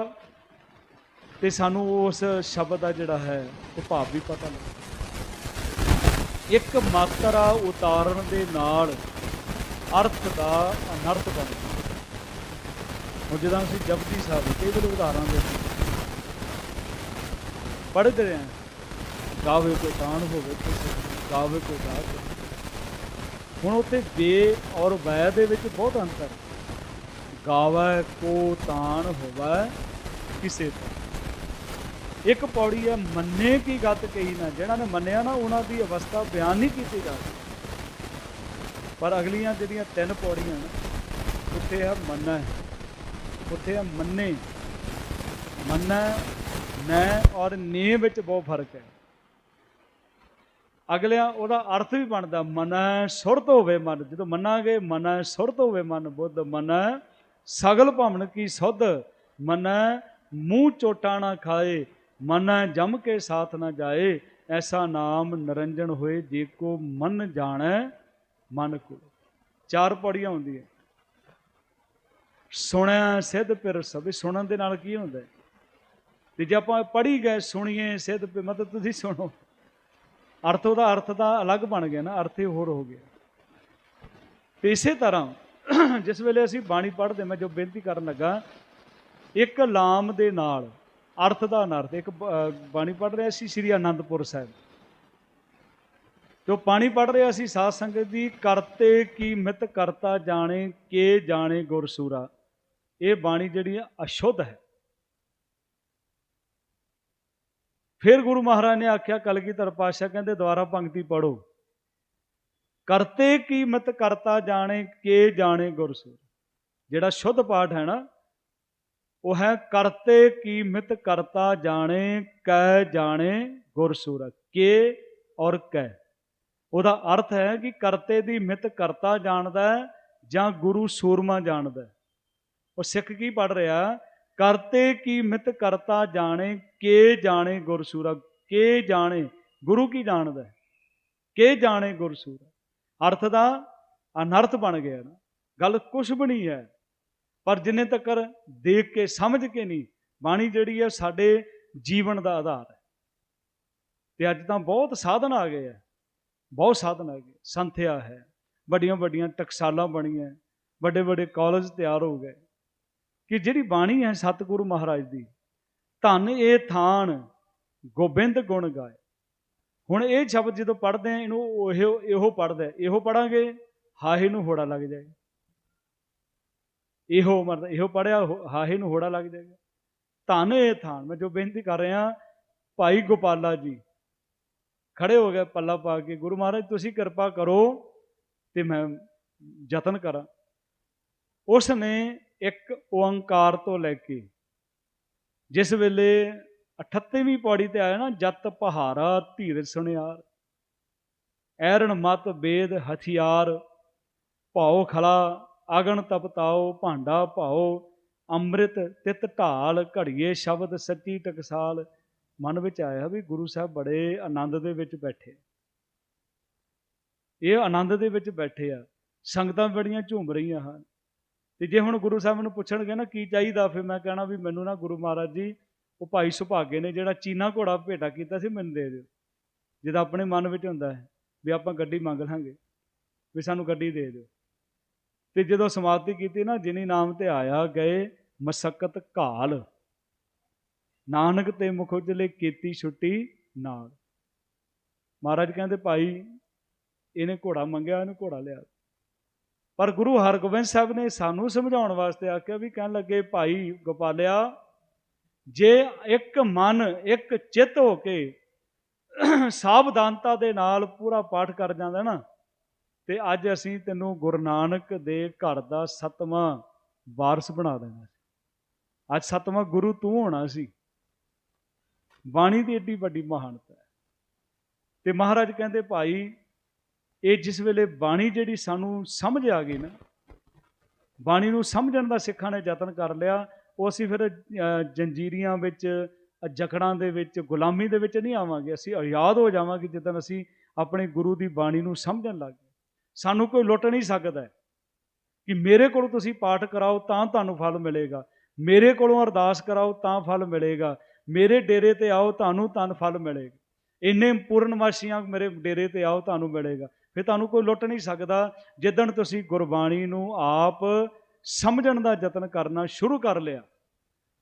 ਤੇ ਸਾਨੂੰ ਉਸ ਸ਼ਬਦ ਦਾ ਜਿਹੜਾ ਹੈ, ਉਹ ਭਾਵ ਵੀ ਪਤਾ ਲੱਗਦਾ। ਇੱਕ ਮਾਤਰਾ ਉਤਾਰਨ ਦੇ ਨਾਲ ਅਰਥ ਦਾ ਅਨਰਥ ਬਣਦਾ। ਹੁਣ ਜਦੋਂ ਅਸੀਂ ਜਪਜੀ ਸਾਹਿਬ ਕਈ ਵਾਰ ਉਦਾਹਰਨ ਦੇ ਪੜ੍ਹਦੇ ਰਹੇ ਹਾਂ। ਗਾਵੇ ਕੋ ਤਾਣ ਹੋਵੇ ਕਿਸੇ ਗਾਵੇ ਕੋ ਦਾਤ ਹੁਣ ਉੱਥੇ ਬੇ ਔਰ ਵੈ ਦੇ ਵਿੱਚ ਬਹੁਤ ਅੰਤਰ ਹੈ। ਗਾਵੇ ਕੋ ਤਾਣ ਹੋਵੇ ਕਿਸੇ ਤੋਂ। ਇੱਕ ਪੌੜੀ ਹੈ, ਮੰਨੇ ਕੀ ਗੱਤ ਕਹੀ ਨਾ। ਜਿਹੜਾ ਨੇ ਮੰਨਿਆ ਨਾ, ਉਹਨਾਂ ਦੀ ਅਵਸਥਾ ਬਿਆਨ ਨਹੀਂ ਕੀਤੀ ਜਾ ਸਕਦੀ ਪਰ ਅਗਲੀਆਂ ਜਿਹੜੀਆਂ ਤਿੰਨ ਪੌੜੀਆਂ ਉੱਥੇ ਹੈ ਮੰਨਾ। ਹੈ ਉੱਥੇ ਹੈ ਮੰਨੇ। ਮੰਨਾ, ਮੈਂ ਔਰ ਨੇ ਵਿੱਚ ਬਹੁਤ ਫ਼ਰਕ ਹੈ। ਅਗਲਿਆਂ, ਉਹਦਾ ਅਰਥ ਵੀ ਬਣਦਾ, ਮਨੈ ਸੁਰਤ ਹੋਵੇ ਮਨ। ਜਦੋਂ ਮੰਨਾਂਗੇ, ਮਨੈ ਸੁਰਤ ਹੋਵੇ ਮਨ, ਬੁੱਧ ਮਨੈ ਸਗਲ ਭਵਨ ਕੀ ਸੁਧ। ਮਨੈ, ਮੂੰਹ ਚੋਟਾ ਨਾ ਖਾਏ, ਮਨੈ ਜਮ ਕੇ ਸਾਥ ਨਾ ਜਾਏ। ਐਸਾ ਨਾਮ ਨਰੰਜਨ ਹੋਏ, ਜੇ ਕੋ ਮਨ ਜਾਣੈ, ਮਨ ਕੋ ਚਾਰ ਪੜੀਆਂ ਹੁੰਦੀਆਂ। ਸੁਣਿਆ ਸਿੱਧ ਫਿਰ ਸਭੀ, ਸੁਣਨ ਦੇ ਨਾਲ ਕੀ ਹੁੰਦਾ? ਤੇ ਜੇ ਆਪਾਂ ਪੜ੍ਹੀ ਗਏ, ਸੁਣੀਏ ਸਿੱਧ ਪੇ ਮਤਲਬ ਤੁਸੀਂ ਸੁਣੋ। ਅਰਥ ਉਹਦਾ, ਅਰਥ ਦਾ ਅਲੱਗ ਬਣ ਗਿਆ ਨਾ, ਅਰਥ ਹੀ ਹੋਰ ਹੋ ਗਿਆ। ਤੇ ਇਸੇ ਤਰ੍ਹਾਂ, ਜਿਸ ਵੇਲੇ ਅਸੀਂ ਬਾਣੀ ਪੜ੍ਹਦੇ, ਮੈਂ ਜੋ ਬੇਨਤੀ ਕਰਨ ਲੱਗਾ, ਇੱਕ ਲਾਮ ਦੇ ਨਾਲ, ਅਰਥ ਦਾ ਅਨਰਥ, ਇੱਕ ਬਾਣੀ ਪੜ੍ਹ ਰਿਹਾ ਸੀ ਸ੍ਰੀ ਅਨੰਦਪੁਰ ਸਾਹਿਬ। ਜੋ ਪਾਣੀ ਪੜ੍ਹ ਰਿਹਾ ਸੀ ਸਾਧ ਸੰਗਤ ਦੀ, ਕਰਤੇ ਕੀ ਮਿਤ ਕਰਤਾ ਜਾਣੇ, ਕੇ ਜਾਣੇ ਗੁਰਸੂਰਾ। ਇਹ ਬਾਣੀ ਜਿਹੜੀ ਹੈ ਅਸ਼ੁੱਧ ਹੈ। ਫਿਰ ਗੁਰੂ ਮਹਾਰਾਜ ਨੇ ਆਖਿਆ, ਕਲਗੀਧਰ ਪਾਤਸ਼ਾਹ ਕਹਿੰਦੇ ਦੁਆਰਾ ਪੰਕਤੀ ਪੜੋ ਕਰਤੇ ਕੀ ਮਤ ਕਰਤਾ ਜਾਣੇ, ਕੇ ਜਾਣੇ ਗੁਰਸੂਰ ਜਿਹੜਾ ਸ਼ੁੱਧ ਪਾਠ ਹੈ ਨਾ, ਉਹ ਹੈ, ਕਰਤੇ ਕੀ ਮਿਤ ਕਰਤਾ ਜਾਣੇ, ਕੈ ਜਾਣੇ ਗੁਰਸੂਰ ਕੇ ਔਰ ਕੈ। ਉਹਦਾ ਅਰਥ ਹੈ ਕਿ ਕਰਤੇ ਦੀ ਮਿਤ ਕਰਤਾ ਜਾਣਦਾ ਜਾਂ ਗੁਰੂ ਸੂਰਮਾ ਜਾਣਦਾ ਉਹ ਸਿੱਖ ਕੀ ਪੜ ਰਿਹਾ? ਕਰਤੇ ਕੀ ਮਿਤ ਕਰਤਾ ਜਾਣੇ, ਕੇ ਜਾਣੇ ਗੁਰਸੂਰਾ ਕੇ ਜਾਣੇ, ਗੁਰੂ ਕੀ ਜਾਣਦਾ ਕੇ ਜਾਣੇ ਗੁਰਸੂਰਾ ਅਰਥ ਦਾ ਅਨਰਥ ਬਣ ਗਿਆ ਨਾ। ਗੱਲ ਕੁਛ ਵੀ ਨਹੀਂ ਹੈ। ਪਰ ਜਿੰਨੇ ਤੱਕ ਦੇਖ ਕੇ, ਸਮਝ ਕੇ ਨਹੀਂ, ਬਾਣੀ ਜਿਹੜੀ ਹੈ ਸਾਡੇ ਜੀਵਨ ਦਾ ਆਧਾਰ ਹੈ। ਤੇ ਅੱਜ ਤਾਂ ਬਹੁਤ ਸਾਧਨ ਆ ਗਏ ਆ ਬਹੁਤ ਸਾਧਨ ਆ ਗਏ। ਸੰਥਿਆ ਹੈ। ਵੱਡੀਆਂ ਵੱਡੀਆਂ ਟਕਸਾਲਾਂ ਬਣੀਆਂ। ਵੱਡੇ ਵੱਡੇ ਕਾਲਜ ਤਿਆਰ ਹੋ ਗਏ। ਕਿ ਜਿਹੜੀ ਬਾਣੀ ਹੈ ਸਤਿਗੁਰੂ ਮਹਾਰਾਜ ਦੀ, ਧੰਨ ਇਹ ਥਾਨ ਗੋਬਿੰਦ ਗੁਣ ਗਾਏ। ਹੁਣ ਇਹ ਸ਼ਬਦ ਜਦੋਂ ਪੜ੍ਹਦੇ ਆ ਇਹਨੂੰ ਇਹੋ ਇਹੋ ਪੜ੍ਹਦਾ ਇਹੋ ਪੜਾਂਗੇ ਹਾਹੇ ਨੂੰ ਹੋੜਾ ਲੱਗ ਜਾਏਗਾ। ਇਹੋ ਮਰਦਾ ਇਹੋ ਪੜਿਆ ਹਾਹੇ ਨੂੰ ਹੋੜਾ ਲੱਗ ਜਾਏਗਾ। ਧੰਨ ਇਹ ਥਾਨ, ਮੈਂ ਜੋ ਬੇਨਤੀ ਕਰ ਰਿਹਾ, ਭਾਈ ਗੋਪਾਲਾ ਜੀ, ਖੜੇ ਹੋ ਗਏ ਪੱਲਾ ਪਾ ਕੇ, ਗੁਰੂ ਮਹਾਰਾਜ, ਤੁਸੀਂ ਕਿਰਪਾ ਕਰੋ ਤੇ ਮੈਂ ਯਤਨ ਕਰਾਂ। ਉਸ ਨੇ ਇੱਕ ਓੰਕਾਰ ਤੋਂ ਲੈ ਕੇ, ਜਿਸ ਵੇਲੇ 38ਵੀਂ ਪੌੜੀ ਤੇ ਆਇਆ ਨਾ, ਜਤ ਪਹਾਰਾ ਧੀਰ ਸੁਣਿਆਰ, ਐਰਣ ਮਤ ਬੇਦ ਹਥਿਆਰ, ਭਾਉ ਖਲਾ, ਆਗਣ ਤਪਤਾਓ ਭਾਂਡਾ ਭਾਉ, ਅੰਮ੍ਰਿਤ ਤਿਤ ਢਾਲ, ਘੜੀਏ ਸ਼ਬਦ ਸੱਚੀ ਟਕਸਾਲ। ਮਨ ਵਿੱਚ ਆਇਆ ਵੀ ਗੁਰੂ ਸਾਹਿਬ ਬੜੇ ਆਨੰਦ ਦੇ ਵਿੱਚ ਬੈਠੇ ਇਹ ਆਨੰਦ ਦੇ ਵਿੱਚ ਬੈਠੇ ਆ। ਸੰਗਤਾਂ ਬੜੀਆਂ ਝੂਮ ਰਹੀਆਂ ਹਨ। ਤੇ ਜੇ ਹੁਣ ਗੁਰੂ ਸਾਹਿਬ ਨੂੰ ਪੁੱਛਣਗੇ ਨਾ ਕੀ ਚਾਹੀਦਾ, ਫਿਰ ਮੈਂ ਕਹਿਣਾ ਵੀ ਮੈਨੂੰ ਨਾ ਗੁਰੂ ਮਹਾਰਾਜ ਜੀ, ਉਹ ਭਾਈ ਸੁਭਾਗੇ ਨੇ ਜਿਹੜਾ ਚੀਨਾ ਘੋੜਾ ਭੇਟਾ ਕੀਤਾ ਸੀ, ਮੈਨੂੰ ਦੇ ਦਿਓ। ਜਿਹਦਾ ਆਪਣੇ ਮਨ ਵਿੱਚ ਹੁੰਦਾ ਹੈ ਵੀ ਆਪਾਂ ਗੱਡੀ ਮੰਗ ਲਾਂਗੇ, ਵੀ ਸਾਨੂੰ ਗੱਡੀ ਦੇ ਦਿਓ। ਤੇ ਜਦੋਂ ਸਮਾਪਤੀ ਕੀਤੀ ਨਾ, ਜਿਨੀ ਨਾਮ ਤੇ ਆਇਆ ਗਏ ਮਸਕਤ ਘਾਲ। ਨਾਨਕ ਤੇ ਮੁਖ ਉਜਲੇ ਕੀਤੀ ਛੁੱਟੀ ਨਾਲ। ਮਹਾਰਾਜ ਕਹਿੰਦੇ, ਭਾਈ, ਇਹਨੇ ਘੋੜਾ ਮੰਗਿਆ, ਇਹਨੂੰ ਘੋੜਾ ਲਿਆ ਪਰ ਗੁਰੂ ਹਰਗੋਬਿੰਦ ਸਾਹਿਬ ਨੇ ਸਾਨੂੰ ਸਮਝਾਉਣ ਵਾਸਤੇ ਆਖਿਆ ਵੀ ਕਹਿਣ ਲੱਗੇ, ਭਾਈ ਗੋਪਾਲਿਆ, ਜੇ ਇੱਕ ਮਨ, ਇੱਕ ਚਿੱਤ ਹੋ ਕੇ ਸਾਵਧਾਨਤਾ ਦੇ ਨਾਲ ਪੂਰਾ ਪਾਠ ਕਰ ਜਾਂਦਾ ਨਾ, ਤੇ ਅੱਜ ਅਸੀਂ ਤੈਨੂੰ ਗੁਰੂ ਨਾਨਕ ਦੇ ਘਰ ਦਾ ਸਤਵਾਂ ਵਾਰਸ ਬਣਾ ਦੇਣਾ ਸੀ। ਅੱਜ ਸਤਵਾਂ ਗੁਰੂ ਤੂੰ ਹੋਣਾ ਸੀ। ਬਾਣੀ ਦੀ ਏਡੀ ਵੱਡੀ ਮਹਾਨਤਾ ਹੈ। ਤੇ ਮਹਾਰਾਜ ਕਹਿੰਦੇ, ਭਾਈ ਇਹ ਜਿਸ ਵੇਲੇ ਬਾਣੀ ਜਿਹੜੀ ਸਾਨੂੰ ਸਮਝ ਆ ਗਈ ਨਾ, ਬਾਣੀ ਨੂੰ ਸਮਝਣ ਦਾ ਸਿੱਖਾਂ ਨੇ ਯਤਨ ਕਰ ਲਿਆ, ਉਹ ਅਸੀਂ ਫਿਰ ਜੰਜੀਰੀਆਂ ਵਿੱਚ, ਜਕੜਾਂ ਦੇ ਵਿੱਚ, ਗੁਲਾਮੀ ਦੇ ਵਿੱਚ ਨਹੀਂ ਆਵਾਂਗੇ, ਅਸੀਂ ਆਜ਼ਾਦ ਹੋ ਜਾਵਾਂਗੇ ਜਦੋਂ ਅਸੀਂ ਆਪਣੇ ਗੁਰੂ ਦੀ ਬਾਣੀ ਨੂੰ ਸਮਝਣ ਲੱਗ ਗਏ। ਸਾਨੂੰ ਕੋਈ ਲੁੱਟ ਨਹੀਂ ਸਕਦਾ ਕਿ ਮੇਰੇ ਕੋਲੋਂ ਤੁਸੀਂ ਪਾਠ ਕਰਾਓ ਤਾਂ ਤੁਹਾਨੂੰ ਫਲ ਮਿਲੇਗਾ, ਮੇਰੇ ਕੋਲੋਂ ਅਰਦਾਸ ਕਰਾਓ ਤਾਂ ਫਲ ਮਿਲੇਗਾ, ਮੇਰੇ ਡੇਰੇ ਤੇ ਆਓ ਤੁਹਾਨੂੰ ਤਨ ਫਲ ਮਿਲੇਗਾ, ਇੰਨੇ ਪੂਰਨਮਾਸ਼ੀਆਂ ਮੇਰੇ ਡੇਰੇ ਤੇ ਆਓ ਤੁਹਾਨੂੰ ਮਿਲੇਗਾ। ਫਿਰ ਤੁਹਾਨੂੰ ਕੋਈ ਲੁੱਟ ਨਹੀਂ ਸਕਦਾ। ਜਿੱਦਣ ਤੁਸੀਂ ਗੁਰਬਾਣੀ ਨੂੰ ਆਪ ਸਮਝਣ ਦਾ ਯਤਨ ਕਰਨਾ ਸ਼ੁਰੂ ਕਰ ਲਿਆ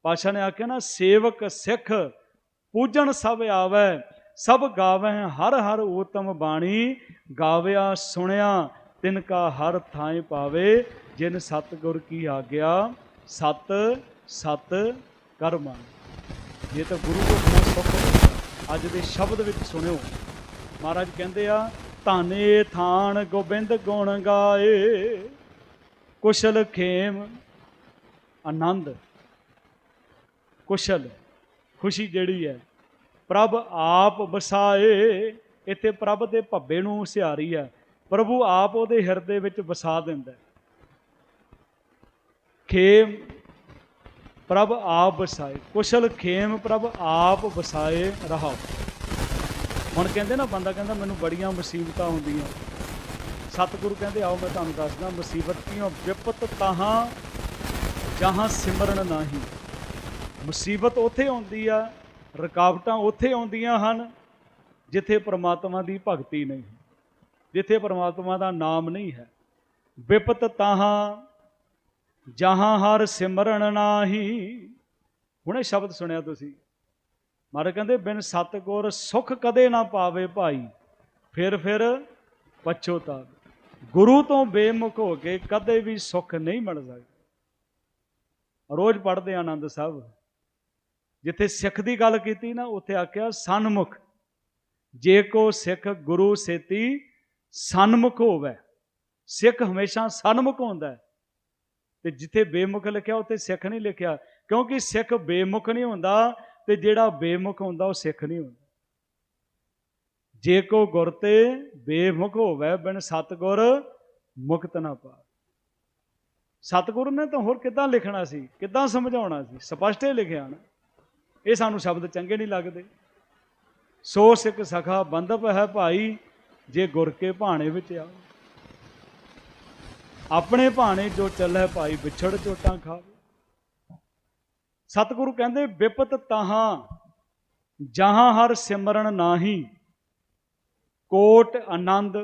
ਪਾਸ਼ਾ ਨੇ ਆਖਿਆ ਨਾ, ਸੇਵਕ ਸਿੱਖ ਪੂਜਣ ਸਭ ਆਵੇ, ਸਭ ਗਾਵੇ, ਹਰ ਹਰ ਊਤਮ ਬਾਣੀ ਗਾਵਿਆ ਸੁਣਿਆ, ਤਿਨ ਕਾ ਹਰ ਥਾਂ ਪਾਵੇ, ਜਿਨ ਸਤਗੁਰ ਕੀ ਆਗਿਆ, ਸਤ ਸਤ ਕਰਮ ਇਹ ਤਾਂ ਗੁਰੂ ਕੋ ਸੁਖ ਅੱਜ ਦੇ ਸ਼ਬਦ ਵਿੱਚ ਸੁਣਿਓ। ਮਹਾਰਾਜ ਕਹਿੰਦੇ ਆ ਧਾਨੇ ਥਾਨ ਗੋਬਿੰਦ ਗੁਣ ਗਾਏ। ਕੁਸ਼ਲ ਖੇਮ ਆਨੰਦ। ਕੁਸ਼ਲ, ਖੁਸ਼ੀ ਜਿਹੜੀ ਹੈ, ਪ੍ਰਭ ਆਪ ਵਸਾਏ। ਇੱਥੇ ਪ੍ਰਭ ਦੇ ਭੱਬੇ ਨੂੰ ਸਿਹਾਰੀ ਹੈ। ਪ੍ਰਭੂ ਆਪ ਉਹਦੇ ਹਿਰਦੇ ਵਿੱਚ ਵਸਾ ਦਿੰਦਾ ਖੇਮ ਪ੍ਰਭ ਆਪ ਵਸਾਏ। ਕੁਸ਼ਲ ਖੇਮ ਪ੍ਰਭ ਆਪ ਵਸਾਏ ਰਹਾ ਹੁਣ ਕਹਿੰਦੇ ਨਾ ਬੰਦਾ ਕਹਿੰਦਾ ਮੈਨੂੰ ਬੜੀਆਂ ਮੁਸੀਬਤਾਂ ਹੁੰਦੀਆਂ। ਸਤਿਗੁਰੂ ਕਹਿੰਦੇ, ਆਓ ਮੈਂ ਤੁਹਾਨੂੰ ਦੱਸਦਾ, ਮੁਸੀਬਤ ਕਿਉਂ? ਵਿਪਤ ਤਾਹਾਂ, ਜਹਾਂ ਸਿਮਰਨ ਨਹੀਂ। ਮੁਸੀਬਤ ਉੱਥੇ ਆਉਂਦੀ ਆ, ਰੁਕਾਵਟਾਂ ਉੱਥੇ ਆਉਂਦੀਆਂ ਹਨ, ਜਿੱਥੇ ਪ੍ਰਮਾਤਮਾ ਦੀ ਭਗਤੀ ਨਹੀਂ ਜਿੱਥੇ ਪ੍ਰਮਾਤਮਾ ਦਾ ਨਾਮ ਨਹੀਂ ਹੈ। ਵਿਪਤ ਤਾਹਾਂ, ਜਹਾਂ ਹਰ ਸਿਮਰਨ ਨਾਹੀ। ਹੁਣੇ ਸ਼ਬਦ ਸੁਣਿਆ ਤੁਸੀਂ। ਮਾਰੇ ਕਹਿੰਦੇ, ਬਿਨ ਸਤਗੁਰ ਸੁਖ ਕਦੇ ਨਾ ਪਾਵੇ ਭਾਈ। ਫਿਰ ਫਿਰ ਪਛੋਤਾ ਗੁਰੂ ਤੋਂ ਬੇਮੁਖ ਹੋ ਕੇ ਕਦੇ ਵੀ ਸੁੱਖ ਨਹੀਂ ਮਿਲ ਸਕਦਾ। ਰੋਜ਼ ਪੜ੍ਹਦੇ ਆਨੰਦ ਸਾਹਿਬ। ਜਿੱਥੇ ਸਿੱਖ ਦੀ ਗੱਲ ਕੀਤੀ ਨਾ, ਉੱਥੇ ਆਖਿਆ, ਸਨਮੁਖ, ਜੇ ਕੋ ਸਿੱਖ ਗੁਰੂ ਸੇਤੀ ਸਨਮੁਖ ਹੋਵੇ। ਸਿੱਖ ਹਮੇਸ਼ਾ ਸਨਮੁਖ ਹੁੰਦਾ ਹੈ। ਤੇ ਜਿੱਥੇ ਬੇਮੁਖ ਲਿਖਿਆ, ਉੱਥੇ ਸਿੱਖ ਨਹੀਂ ਲਿਖਿਆ। ਕਿਉਂਕਿ ਸਿੱਖ ਬੇਮੁਖ ਨਹੀਂ ਹੁੰਦਾ ਤੇ ਜਿਹੜਾ ਬੇਮੁਖ ਹੁੰਦਾ ਉਹ ਸਿੱਖ ਨਹੀਂ ਹੁੰਦਾ। ਜੇ ਕੋ ਗੁਰ ਤੇ ਬੇਮੁਖ ਹੋਵੇ, ਬਿਨ ਸਤਗੁਰ ਮੁਕਤ ਨਾ ਪਾ ਸਤਗੁਰ ਨੇ ਤਾਂ ਹੋਰ ਕਿੱਦਾਂ ਲਿਖਣਾ ਸੀ? ਕਿੱਦਾਂ ਸਮਝਾਉਣਾ ਸੀ? ਸਪਸ਼ਟ ਹੀ ਲਿਖਿਆ ਨਾ। ਇਹ ਸਾਨੂੰ ਸ਼ਬਦ ਚੰਗੇ ਨਹੀਂ ਲੱਗਦੇ। ਸੋ ਸਿੱਖ ਸਖਾ ਬੰਦਪ ਹੈ ਭਾਈ, ਜੇ ਗੁਰ ਕੇ ਭਾਣੇ ਵਿੱਚ ਆਓ ਆਪਣੇ ਭਾਣੇ ਜੋ ਚੱਲੇ ਭਾਈ, ਵਿਛੜ ਚੋਟਾਂ ਖਾਵੇ। ਸਤਿਗੁਰੂ ਕਹਿੰਦੇ, ਵਿਪਤ ਤਾਹਾਂ, ਜਹਾਂ ਹਰ ਸਿਮਰਨ ਨਾਹੀ, ਕੋਟ ਆਨੰਦ,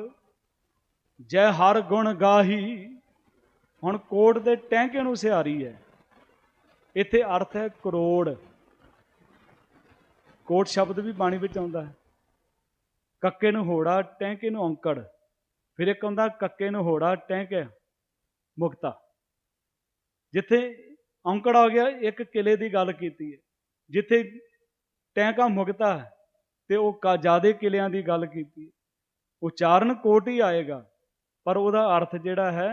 ਜੈ ਹਰ ਗੁਣ ਗਾਹੀ। ਹੁਣ ਕੋਟ ਦੇ ਟੈਂਕੇ ਨੂੰ ਸਿਹਾਰੀ ਹੈ। ਇੱਥੇ ਅਰਥ ਹੈ ਕਰੋੜ। ਕੋਟ ਸ਼ਬਦ ਵੀ ਬਾਣੀ ਵਿੱਚ ਆਉਂਦਾ ਹੈ। ਕੱਕੇ ਨੂੰ ਹੋੜਾ, ਟੈਂਕੇ ਨੂੰ ਔਂਕੜ। ਫਿਰ ਇੱਕ ਹੁੰਦਾ ਕੱਕੇ ਨੂੰ ਹੋੜਾ, ਟੈਂਕੇ ਮੁਕਤਾ। ਜਿੱਥੇ ਔਂਕੜ ਆ ਗਿਆ, ਇੱਕ ਕਿਲੇ ਦੀ ਗੱਲ ਕੀਤੀ ਹੈ। ਜਿੱਥੇ ਟੈਂਕਾ ਮੁਕਤਾ ਹੈ ਤੇ ਉਹ ਕਾ, ਜਿਆਦੇ ਕਿਲਿਆਂ ਦੀ ਗੱਲ ਕੀਤੀ ਹੈ। ਉਚਾਰਨ ਕੋਟ ਹੀ ਆਏਗਾ, ਪਰ ਉਹਦਾ ਅਰਥ ਜਿਹੜਾ ਹੈ,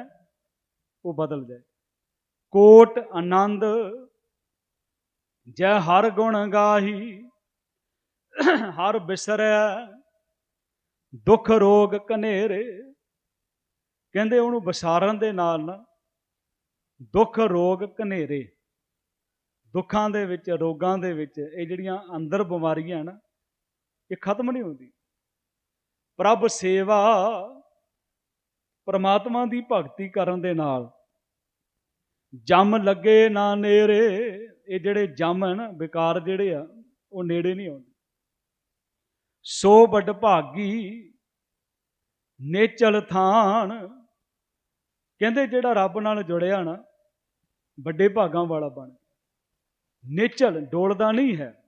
ਉਹ ਬਦਲ ਜਾਏ। ਕੋਟ ਆਨੰਦ, ਜੈ ਹਰ ਗੁਣ ਗਾਹੀ, ਹਰ ਬਿਸਰੈ, ਦੁੱਖ ਰੋਗ ਕਨੇਰੇ। ਕਹਿੰਦੇ ਉਹਨੂੰ ਵਿਸਾਰਨ ਦੇ ਨਾਲ ਨਾ ਦੁੱਖ ਰੋਗ ਘਨੇਰੇ। ਦੁੱਖਾਂ ਦੇ ਵਿੱਚ, ਰੋਗਾਂ ਦੇ ਵਿੱਚ ਇਹ ਜਿਹੜੀਆਂ ਅੰਦਰ ਬਿਮਾਰੀਆਂ ਨਾ ਇਹ ਖਤਮ ਨਹੀਂ ਹੁੰਦੀ। ਪ੍ਰਭ ਸੇਵਾ ਪਰਮਾਤਮਾ ਦੀ ਭਗਤੀ ਕਰਨ ਦੇ ਨਾਲ। ਜੰਮ ਲੱਗੇ ਨਾ ਨੇਰੇ, ਇਹ ਜਿਹੜੇ ਜੰਮ ਹਨ, ਵਿਕਾਰ ਜਿਹੜੇ ਆ, ਉਹ ਨੇੜੇ ਨਹੀਂ ਆਉਂਦੇ। ਸੋ ਵੱਡ ਭਾਗੀ, ਨੇਚਲ ਥਾਨ। ਕਹਿੰਦੇ ਜਿਹੜਾ ਰੱਬ ਨਾਲ ਜੁੜਿਆ ਨਾ ਵੱਡੇ ਭਾਗਾਂ ਵਾਲਾ ਬਣ ਨੇਚਲ ਡੋਲਦਾ ਨਹੀਂ ਹੈ।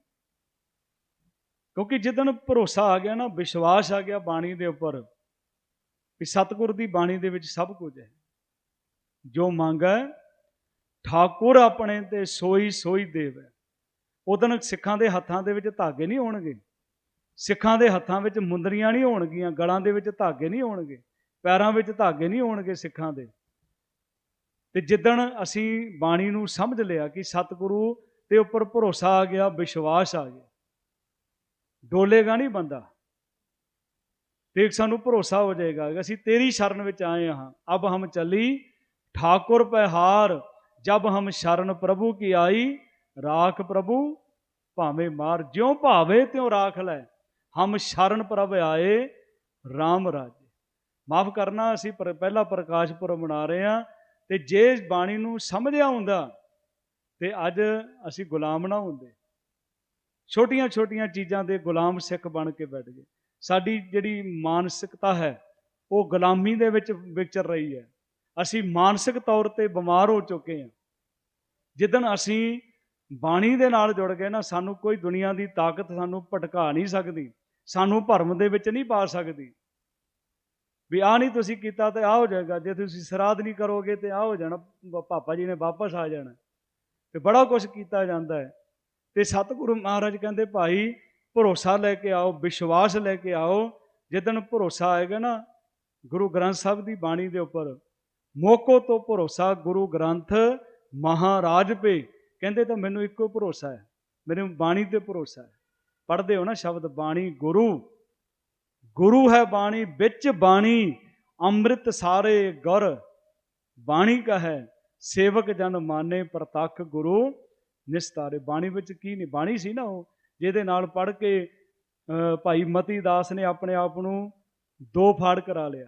ਕਿਉਂਕਿ ਜਿੱਦਣ ਭਰੋਸਾ ਆ ਗਿਆ ਨਾ, ਵਿਸ਼ਵਾਸ ਆ ਗਿਆ ਬਾਣੀ ਦੇ ਉੱਪਰ ਕਿ ਸਤਿਗੁਰ ਦੀ ਬਾਣੀ ਦੇ ਵਿੱਚ ਸਭ ਕੁਝ ਹੈ। ਜੋ ਮੰਗੈ, ਠਾਕੁਰ ਆਪਣੇ ਤੇ ਸੋਈ ਸੋਈ ਦੇਵੈ। ਉਦਨ ਸਿੱਖਾਂ ਦੇ ਹੱਥਾਂ ਦੇ ਵਿੱਚ ਧਾਗੇ ਨਹੀਂ ਹੋਣਗੇ ਸਿੱਖਾਂ ਦੇ ਹੱਥਾਂ ਵਿੱਚ ਮੁੰਦਰੀਆਂ ਨਹੀਂ ਹੋਣਗੀਆਂ। ਗਲਾਂ ਦੇ ਵਿੱਚ ਧਾਗੇ ਨਹੀਂ ਹੋਣਗੇ। ਪੈਰਾਂ ਵਿੱਚ ਧਾਗੇ ਨਹੀਂ ਹੋਣਗੇ ਸਿੱਖਾਂ ਦੇ। ਤੇ ਜਿੱਦਣ ਅਸੀਂ ਬਾਣੀ ਨੂੰ ਸਮਝ ਲਿਆ ਕਿ ਸਤਿਗੁਰੂ ਤੇ ਉੱਪਰ ਭਰੋਸਾ ਆ ਗਿਆ, ਵਿਸ਼ਵਾਸ ਆ ਗਿਆ ਡੋਲੇਗਾ ਨਹੀਂ ਬੰਦਾ, ਤੇ ਸਾਨੂੰ ਭਰੋਸਾ ਹੋ ਜਾਏਗਾ ਅਸੀਂ ਤੇਰੀ ਸ਼ਰਨ ਵਿੱਚ ਆਏ ਹਾਂ। ਅਬ ਹਮ ਚੱਲੀ, ਠਾਕੁਰ ਪਹਿਹਾਰ ਜਬ ਹਮ ਸ਼ਰਨ ਪ੍ਰਭੂ ਕੀ ਆਈ, ਰਾਖ ਪ੍ਰਭੂ ਭਾਵੇਂ ਮਾਰ, ਜਿਉ ਭਾਵੇ ਤਿਉ ਰਾਖ ਲੈ, ਹਮ ਸ਼ਰਨ ਪ੍ਰਭ ਆਏ RAM ਰਾਜੇ। ਮਾਫ ਕਰਨਾ, ਅਸੀਂ ਪਰ- ਪਹਿਲਾ ਪ੍ਰਕਾਸ਼ ਪੁਰਬ ਮਨਾ ਰਹੇ ਹਾਂ। ਤੇ ਜੇ ਬਾਣੀ ਨੂੰ ਸਮਝਿਆ ਹੁੰਦਾ, ਤੇ ਅੱਜ ਅਸੀਂ ਗੁਲਾਮ ਨਾ ਹੁੰਦੇ। ਛੋਟੀਆਂ ਛੋਟੀਆਂ ਚੀਜ਼ਾਂ ਦੇ ਗੁਲਾਮ ਸਿੱਖ ਬਣ ਕੇ ਬੈਠ ਗਏ। ਸਾਡੀ ਜਿਹੜੀ ਮਾਨਸਿਕਤਾ ਹੈ, ਉਹ ਗੁਲਾਮੀ ਦੇ ਵਿੱਚ ਵਿਚਰ ਰਹੀ ਹੈ। ਅਸੀਂ ਮਾਨਸਿਕ ਤੌਰ ਤੇ ਬਿਮਾਰ ਹੋ ਚੁੱਕੇ ਹਾਂ। ਜਿੱਦਣ ਅਸੀਂ ਬਾਣੀ ਦੇ ਨਾਲ ਜੁੜ ਗਏ ਨਾ, ਸਾਨੂੰ ਕੋਈ ਦੁਨੀਆ ਦੀ ਤਾਕਤ ਸਾਨੂੰ ਭਟਕਾ ਨਹੀਂ ਸਕਦੀ। ਸਾਨੂੰ ਭਰਮ ਦੇ ਵਿੱਚ ਨਹੀਂ ਪਾ ਸਕਦੀ। ਵੀ ਆ ਨਹੀਂ ਤੁਸੀਂ ਕੀਤਾ ਤੇ ਆ ਹੋ ਜਾਏਗਾ। ਜੇ ਤੁਸੀਂ ਸਰਾਧ ਨਹੀਂ ਕਰੋਗੇ ਤੇ ਆ ਹੋ ਜਾਣਾ। ਪਾਪਾ ਜੀ ਨੇ ਵਾਪਸ ਆ ਜਾਣਾ। ਤੇ ਬੜਾ ਕੁਝ ਕੀਤਾ ਜਾਂਦਾ ਹੈ। ਤੇ ਸਤਿਗੁਰੂ ਮਹਾਰਾਜ ਕਹਿੰਦੇ, ਭਾਈ, ਭਰੋਸਾ ਲੈ ਕੇ ਆਓ, ਵਿਸ਼ਵਾਸ ਲੈ ਕੇ ਆਓ। ਜਿੱਦਣ ਭਰੋਸਾ ਆਏਗਾ ਨਾ, ਗੁਰੂ ਗ੍ਰੰਥ ਸਾਹਿਬ ਦੀ ਬਾਣੀ ਦੇ ਉੱਪਰ, ਮੋਕੋ ਤੋਂ ਭਰੋਸਾ ਗੁਰੂ ਗ੍ਰੰਥ ਮਹਾਰਾਜ ਪੇ। ਕਹਿੰਦੇ ਤਾਂ ਮੈਨੂੰ ਇੱਕੋ ਭਰੋਸਾ ਹੈ। ਮੈਨੂੰ ਬਾਣੀ ਤੇ ਭਰੋਸਾ ਹੈ। ਪੜ੍ਹਦੇ ਹੋ ਨਾ ਸ਼ਬਦ, ਬਾਣੀ ਗੁਰੂ। ਗੁਰੂ ਹੈ ਬਾਣੀ ਵਿੱਚ ਬਾਣੀ ਅੰਮ੍ਰਿਤ ਸਾਰੇ ਗੁਰ। ਬਾਣੀ ਕਹੈ ਸੇਵਕ ਜਨ ਮਾਨੇ ਪ੍ਰਤੱਖ ਗੁਰੂ। ਨਿਸਤਾਰੇ ਬਾਣੀ ਵਿੱਚ ਕੀ ਨਹੀਂ ਬਾਣੀ ਸੀ ਨਾ ਉਹ ਜਿਹਦੇ ਨਾਲ ਪੜ੍ਹ ਕੇ ਅਹ, ਭਾਈ ਮਤੀ ਦਾਸ ਨੇ ਆਪਣੇ ਆਪ ਨੂੰ ਦੋ ਫਾੜ ਕਰਾ ਲਿਆ।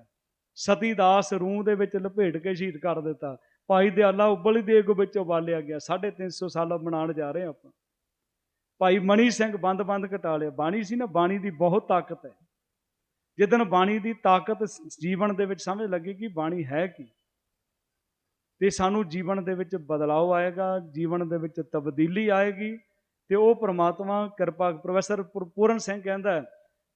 ਸਤੀ ਦਾਸ ਰੂਹ ਦੇ ਵਿੱਚ ਲਪੇਟ ਕੇ ਸ਼ਹੀਦ ਕਰ ਦਿੱਤਾ। ਭਾਈ ਦਿਆਲਾ ਉਬਲੀ ਦੇਗ ਵਿੱਚ ਉਬਾਲਿਆ ਗਿਆ। 350 ਸਾਲ ਮਨਾਉਣ ਜਾ ਰਹੇ ਹਾਂ ਆਪਾਂ। ਭਾਈ ਮਣੀ ਸਿੰਘ ਬੰਦ-ਬੰਦ ਕਟਾ ਲਿਆ। ਬਾਣੀ ਸੀ ਨਾ ਬਾਣੀ ਦੀ ਬਹੁਤ ਤਾਕਤ ਹੈ। ਜਿੱਦਣ ਬਾਣੀ ਦੀ ਤਾਕਤ ਜੀਵਨ ਦੇ ਵਿੱਚ ਸਮਝ ਲੱਗੀ ਕਿ ਬਾਣੀ ਹੈ ਕੀ, ਤੇ ਸਾਨੂੰ ਜੀਵਨ ਦੇ ਵਿੱਚ ਬਦਲਾਅ ਆਏਗਾ, ਜੀਵਨ ਦੇ ਵਿੱਚ ਤਬਦੀਲੀ ਆਏਗੀ, ਤੇ ਉਹ ਪ੍ਰਮਾਤਮਾ ਕਿਰਪਾ, ਪ੍ਰੋਫੈਸਰ ਪੂਰਨ ਸਿੰਘ ਕਹਿੰਦਾ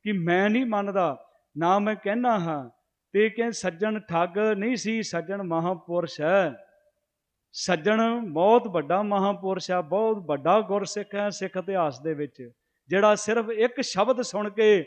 ਕਿ ਮੈਂ ਨਹੀਂ ਮੰਨਦਾ, ਨਾ ਮੈਂ ਕਹਿਣਾ ਹਾਂ, ਤੇ ਕਿ ਸੱਜਣ ਠੱਗ ਨਹੀਂ ਸੀ, ਸੱਜਣ ਮਹਾਪੁਰਸ਼ ਹੈ। ਸੱਜਣ ਬਹੁਤ ਵੱਡਾ ਮਹਾਪੁਰਸ਼ ਹੈ, ਬਹੁਤ ਵੱਡਾ ਗੁਰਸਿੱਖ ਹੈ, ਸਿੱਖ ਇਤਿਹਾਸ ਦੇ ਵਿੱਚ, ਜਿਹੜਾ ਸਿਰਫ ਇੱਕ ਸ਼ਬਦ ਸੁਣ ਕੇ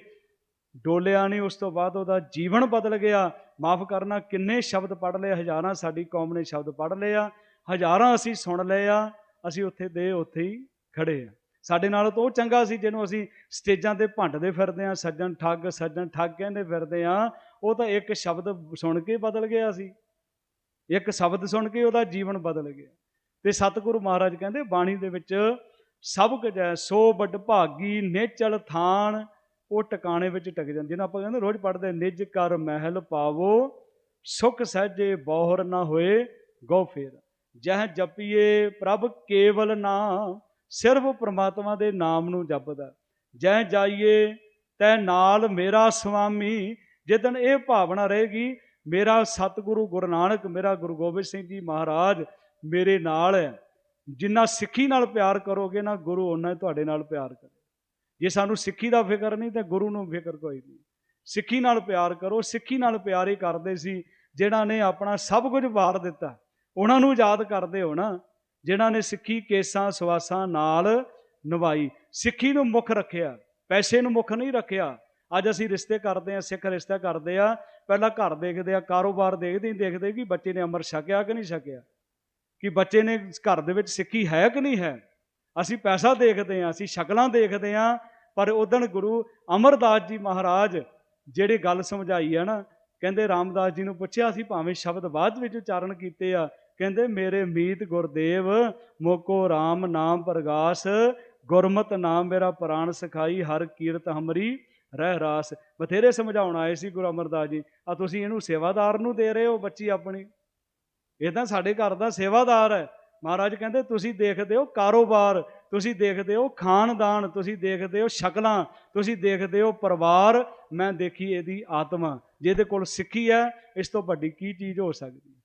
ਡੋਲਿਆ ਨਹੀਂ, ਉਸ ਤੋਂ ਬਾਅਦ ਉਹਦਾ ਜੀਵਨ ਬਦਲ ਗਿਆ। ਮਾਫ ਕਰਨਾ, ਕਿੰਨੇ ਸ਼ਬਦ ਪੜ੍ਹ ਲਏ, ਹਜ਼ਾਰਾਂ ਸਾਡੀ ਕੌਮ ਨੇ ਸ਼ਬਦ ਪੜ੍ਹ ਲਏ ਆ, ਹਜ਼ਾਰਾਂ ਅਸੀਂ ਸੁਣ ਲਏ ਆ, ਅਸੀਂ ਉੱਥੇ ਦੇ ਉੱਥੇ ਹੀ ਖੜੇ ਆ। ਸਾਡੇ ਨਾਲ ਤਾਂ ਉਹ ਚੰਗਾ ਸੀ, ਜਿਹਨੂੰ ਅਸੀਂ ਸਟੇਜਾਂ ਤੇ ਭੰਡਦੇ ਫਿਰਦੇ ਆ, ਸੱਜਣ ਠੱਗ ਸੱਜਣ ਠੱਗ ਕਹਿੰਦੇ ਫਿਰਦੇ ਆ, ਉਹ ਤਾਂ ਇੱਕ ਸ਼ਬਦ ਸੁਣ ਕੇ ਬਦਲ ਗਿਆ ਸੀ। ਇੱਕ ਸ਼ਬਦ ਸੁਣ ਕੇ ਉਹਦਾ ਜੀਵਨ ਬਦਲ ਗਿਆ। ਤੇ ਸਤਿਗੁਰੂ ਮਹਾਰਾਜ ਕਹਿੰਦੇ, ਬਾਣੀ ਦੇ ਵਿੱਚ ਸਭ ਕੁਝ ਹੈ, ਸੋ ਵੱਡ ਭਾਗੀ, ਨੇਚਲ ਥਾਨ ਉਹ ਟਿਕਾਣੇ ਵਿੱਚ ਟਿਕ ਜਾਂਦੀ, ਜਿਹਨੂੰ ਆਪਾਂ ਕਹਿੰਦੇ ਰੋਜ਼ ਪੜ੍ਹਦੇ, ਨਿਜ ਕਰ ਮਹਿਲ ਪਾਵੋ, ਸੁਖ ਸਹਿਜੇ ਬੋਹਰ ਨਾ ਹੋਏ ਗੋ ਫੇਰ। ਜਹ ਜਪੀਏ ਪ੍ਰਭ ਕੇਵਲ ਨਾਮ ਸਿਰਫ ਪ੍ਰਮਾਤਮਾ ਦੇ ਨਾਮ ਨੂੰ ਜਪਦਾ। ਜਹ ਜਾਈਏ, ਤੈ ਨਾਲ ਮੇਰਾ ਸੁਆਮੀ ਜਿੱਦਨ ਇਹ ਭਾਵਨਾ ਰਹੇਗੀ, ਮੇਰਾ ਸਤਿਗੁਰੂ ਗੁਰੂ ਨਾਨਕ, ਮੇਰਾ ਗੁਰੂ ਗੋਬਿੰਦ ਸਿੰਘ ਜੀ ਮਹਾਰਾਜ ਮੇਰੇ ਨਾਲ ਹੈ। ਜਿੰਨਾ ਸਿੱਖੀ ਨਾਲ ਪਿਆਰ ਕਰੋਗੇ ਨਾ, ਗੁਰੂ ਉਹਨਾਂ ਤੁਹਾਡੇ ਨਾਲ ਪਿਆਰ ਕਰੇ ਜੇ ਸਾਨੂੰ ਸਿੱਖੀ ਦਾ ਫਿਕਰ ਨਹੀਂ ਤੇ ਗੁਰੂ ਨੂੰ ਫਿਕਰ ਕੋਈ ਨਹੀਂ। ਸਿੱਖੀ ਨਾਲ ਪਿਆਰ ਕਰੋ, ਸਿੱਖੀ ਨਾਲ ਪਿਆਰ ਹੀ ਕਰਦੇ ਸੀ ਜਿਹੜਾ ਨੇ ਆਪਣਾ ਸਭ ਕੁਝ ਵਾਰ ਦਿੱਤਾ। ਉਹਨਾਂ ਨੂੰ ਯਾਦ ਕਰਦੇ ਹੋ ਨਾ, ਜਿਨ੍ਹਾਂ ਨੇ ਸਿੱਖੀ ਕੇਸਾਂ ਸਵਾਸਾਂ ਨਾਲ ਨਿਭਾਈ। ਸਿੱਖੀ ਨੂੰ ਮੁੱਖ ਰੱਖਿਆ, ਪੈਸੇ ਨੂੰ ਮੁੱਖ ਨਹੀਂ ਰੱਖਿਆ। ਅੱਜ ਅਸੀਂ ਰਿਸ਼ਤੇ ਕਰਦੇ ਆ ਸਿੱਖ ਰਿਸ਼ਤਾ ਕਰਦੇ ਆ ਪਹਿਲਾਂ ਘਰ ਦੇਖਦੇ ਆ ਕਾਰੋਬਾਰ ਦੇਖਦੇ ਹੀ ਦੇਖਦੇ ਕਿ ਬੱਚੇ ਨੇ ਅੰਮ੍ਰਿਤ ਛਕਿਆ ਕਿ ਨਹੀਂ ਛਕਿਆ? ਕਿ ਬੱਚੇ ਨੇ ਘਰ ਦੇ ਵਿੱਚ ਸਿੱਖੀ ਹੈ ਕਿ ਨਹੀਂ ਹੈ? ਅਸੀਂ ਪੈਸਾ ਦੇਖਦੇ ਆ ਅਸੀਂ ਸ਼ਕਲਾਂ ਦੇਖਦੇ ਆ ਪਰ ਉਦਣ ਗੁਰੂ ਅਮਰਦਾਸ ਜੀ ਮਹਾਰਾਜ ਜਿਹੜੇ ਗੱਲ ਸਮਝਾਈ ਹੈ ਨਾ, ਕਹਿੰਦੇ ਰਾਮਦਾਸ ਜੀ ਨੂੰ ਪੁੱਛਿਆ ਸੀ ਭਾਵੇਂ ਸ਼ਬਦ ਬਾਅਦ ਵਿੱਚ ਉਚਾਰਨ ਕੀਤੇ ਆ, ਕਹਿੰਦੇ ਮੇਰੇ ਮੀਤ ਗੁਰਦੇਵ ਮੋਕੋ RAM ਨਾਮ ਪ੍ਰਗਾਸ, ਗੁਰਮਤ ਨਾਮ ਮੇਰਾ ਪ੍ਰਾਣ ਸਖਾਈ, ਹਰ ਕੀਰਤ ਹਮਰੀ ਰਹਿ ਰਾਸ। ਬਥੇਰੇ ਸਮਝਾਉਣ ਆਏ ਸੀ ਗੁਰੂ ਅਮਰਦਾਸ ਜੀ, ਆ ਤੁਸੀਂ ਇਹਨੂੰ ਸੇਵਾਦਾਰ ਨੂੰ ਦੇ ਰਹੇ ਹੋ ਬੱਚੀ ਆਪਣੀ? ਇਹ ਤਾਂ ਸਾਡੇ ਘਰ ਦਾ ਸੇਵਾਦਾਰ ਹੈ। ਮਹਾਰਾਜ ਕਹਿੰਦੇ ਤੁਸੀਂ ਦੇਖਦੇ ਹੋ ਕਾਰੋਬਾਰ ਤੁਸੀਂ ਦੇਖਦੇ ਹੋ ਖਾਨਦਾਨ, ਤੁਸੀਂ ਦੇਖਦੇ ਹੋ ਸ਼ਕਲਾਂ, ਤੁਸੀਂ ਦੇਖਦੇ ਹੋ ਪਰਿਵਾਰ, ਮੈਂ ਦੇਖੀ ਇਹਦੀ ਆਤਮਾ। ਜਿਹਦੇ ਕੋਲ ਸਿੱਖੀ ਹੈ, ਇਸ ਤੋਂ ਵੱਡੀ ਕੀ ਚੀਜ਼ ਹੋ ਸਕਦੀ ਹੈ?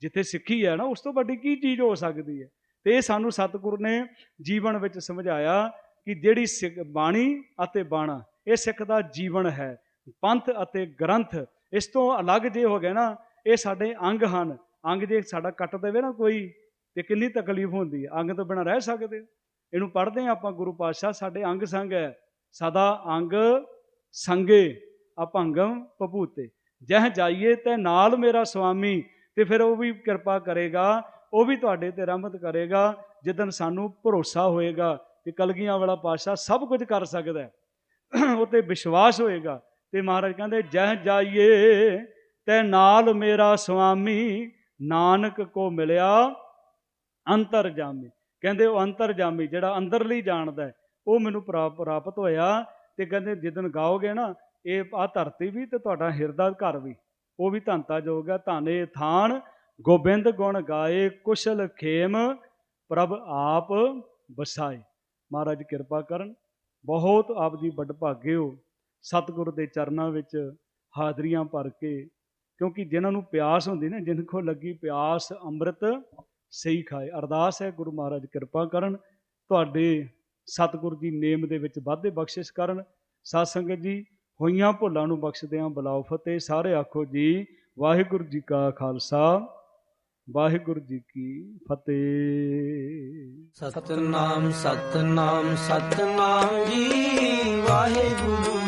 ਜਿੱਥੇ ਸਿੱਖੀ ਹੈ ਨਾ, ਉਸ ਤੋਂ ਵੱਡੀ ਕੀ ਚੀਜ਼ ਹੋ ਸਕਦੀ ਹੈ? ਤੇ ਇਹ ਸਾਨੂੰ ਸਤਿਗੁਰ ਨੇ ਜੀਵਨ ਵਿੱਚ ਸਮਝਾਇਆ ਕਿ ਜਿਹੜੀ ਸਿੱਖ ਬਾਣੀ ਅਤੇ ਬਾਣਾ, ਇਹ ਸਿੱਖ ਦਾ ਜੀਵਨ ਹੈ। ਪੰਥ ਅਤੇ ਗ੍ਰੰਥ, ਇਸ ਤੋਂ ਅਲੱਗ ਜੇ ਹੋ ਗਏ ਨਾ, ਇਹ ਸਾਡੇ ਅੰਗ ਹਨ। ਅੰਗ ਜੇ ਸਾਡਾ ਕੱਟ ਦੇਵੇ ਨਾ ਕੋਈ, ਤੇ ਕਿੰਨੀ ਤਕਲੀਫ ਹੁੰਦੀ ਹੈ? ਅੰਗ ਤੋਂ ਬਿਨਾਂ ਰਹਿ ਸਕਦੇ। ਇਹਨੂੰ ਪੜ੍ਹਦੇ ਆ ਆਪਾਂ ਗੁਰੂ ਪਾਤਸ਼ਾਹ, ਸਾਡੇ ਅੰਗ ਸੰਗ ਹੈ। ਸਦਾ ਅੰਗ ਸੰਗੇ ਅਭੰਗਮ ਪਪੂਤੇ ਜਹ ਜਾਈਏ ਤੇ ਨਾਲ ਮੇਰਾ ਸੁਆਮੀ ਤੇ ਫਿਰ ਉਹ ਵੀ ਕਿਰਪਾ ਕਰੇਗਾ, ਉਹ ਵੀ ਤੁਹਾਡੇ ਤੇ ਰਹਿਮਤ ਕਰੇਗਾ ਜਿੱਦਨ ਸਾਨੂੰ ਭਰੋਸਾ ਹੋਏਗਾ ਕਿ ਕਲਗੀਆਂ ਵਾਲਾ ਪਾਤਸ਼ਾਹ ਸਭ ਕੁਝ ਕਰ ਸਕਦਾ ਹੈ। ਉਹ ਤੇ ਵਿਸ਼ਵਾਸ ਹੋਏਗਾ ਤੇ ਮਹਾਰਾਜ ਕਹਿੰਦੇ, ਜਹ ਜਾਈਏ ਤੇ ਨਾਲ ਮੇਰਾ ਸੁਆਮੀ ਨਾਨਕ ਕੋ ਮਿਲਿਆ ਅੰਤਰ ਜਾਮੀ। ਕਹਿੰਦੇ ਉਹ ਅੰਤਰਜਾਮੀ, ਜਿਹੜਾ ਅੰਦਰਲੀ ਜਾਣਦਾ ਉਹ ਮੈਨੂੰ ਪ੍ਰਾਪ- ਪ੍ਰਾਪਤ ਹੋਇਆ ਤੇ ਕਹਿੰਦੇ ਜਿੱਦਨ ਗਾਓਗੇ ਨਾ, ਇਹ ਆ ਧਰਤੀ ਵੀ ਤੇ ਤੁਹਾਡਾ ਹਿਰਦਾ ਘਰ ਵੀ, ਉਹ ਵੀ ਧੰਤਾ ਜੋਗ ਹੈ, ਧਾਨੇ ਥਾਨ, ਗੋਬਿੰਦ ਗੁਣ ਗਾਏ, ਕੁਸ਼ਲ ਖੇਮ, ਪ੍ਰਭ ਆਪ ਵਸਾਏ। ਮਹਾਰਾਜ ਕਿਰਪਾ ਕਰਨ, ਬਹੁਤ ਆਪ ਜੀ ਵੱਡ ਭਾਗੇ ਹੋ ਸਤਿਗੁਰ ਦੇ ਚਰਨਾਂ ਵਿੱਚ ਹਾਜ਼ਰੀਆਂ ਭਰ ਕੇ, ਕਿਉਂਕਿ ਜਿਨ੍ਹਾਂ ਨੂੰ ਪਿਆਸ ਹੁੰਦੀ ਨਾ ਜਿਨ ਕੋ ਲੱਗੀ ਪਿਆਸ ਅੰਮ੍ਰਿਤ ਸਹੀ ਖਾਏ। ਅਰਦਾਸ ਹੈ, ਗੁਰੂ ਮਹਾਰਾਜ ਕਿਰਪਾ ਕਰਨ। ਤੁਹਾਡੇ ਸਤਿਗੁਰ ਦੀ ਨੇਮ ਦੇ ਵਿੱਚ ਵਾਧੇ ਬਖਸ਼ਿਸ਼ ਕਰਨ। ਸਾਧ ਸੰਗਤ ਜੀ, ਹੋਈਆਂ ਭੁੱਲਾਂ ਨੂੰ ਬਖਸ਼ਦਿਆਂ ਬਲਾਉ ਫਤਿਹ। ਸਾਰੇ ਆਖੋ ਜੀ, ਵਾਹਿਗੁਰੂ ਜੀ ਕਾ ਖਾਲਸਾ, ਵਾਹਿਗੁਰੂ ਜੀ ਕੀ ਫਤਿਹ। ਸਤਨਾਮ ਸਤਨਾਮ ਸਤਨਾਮ ਜੀ। ਵਾਹਿਗੁਰੂ।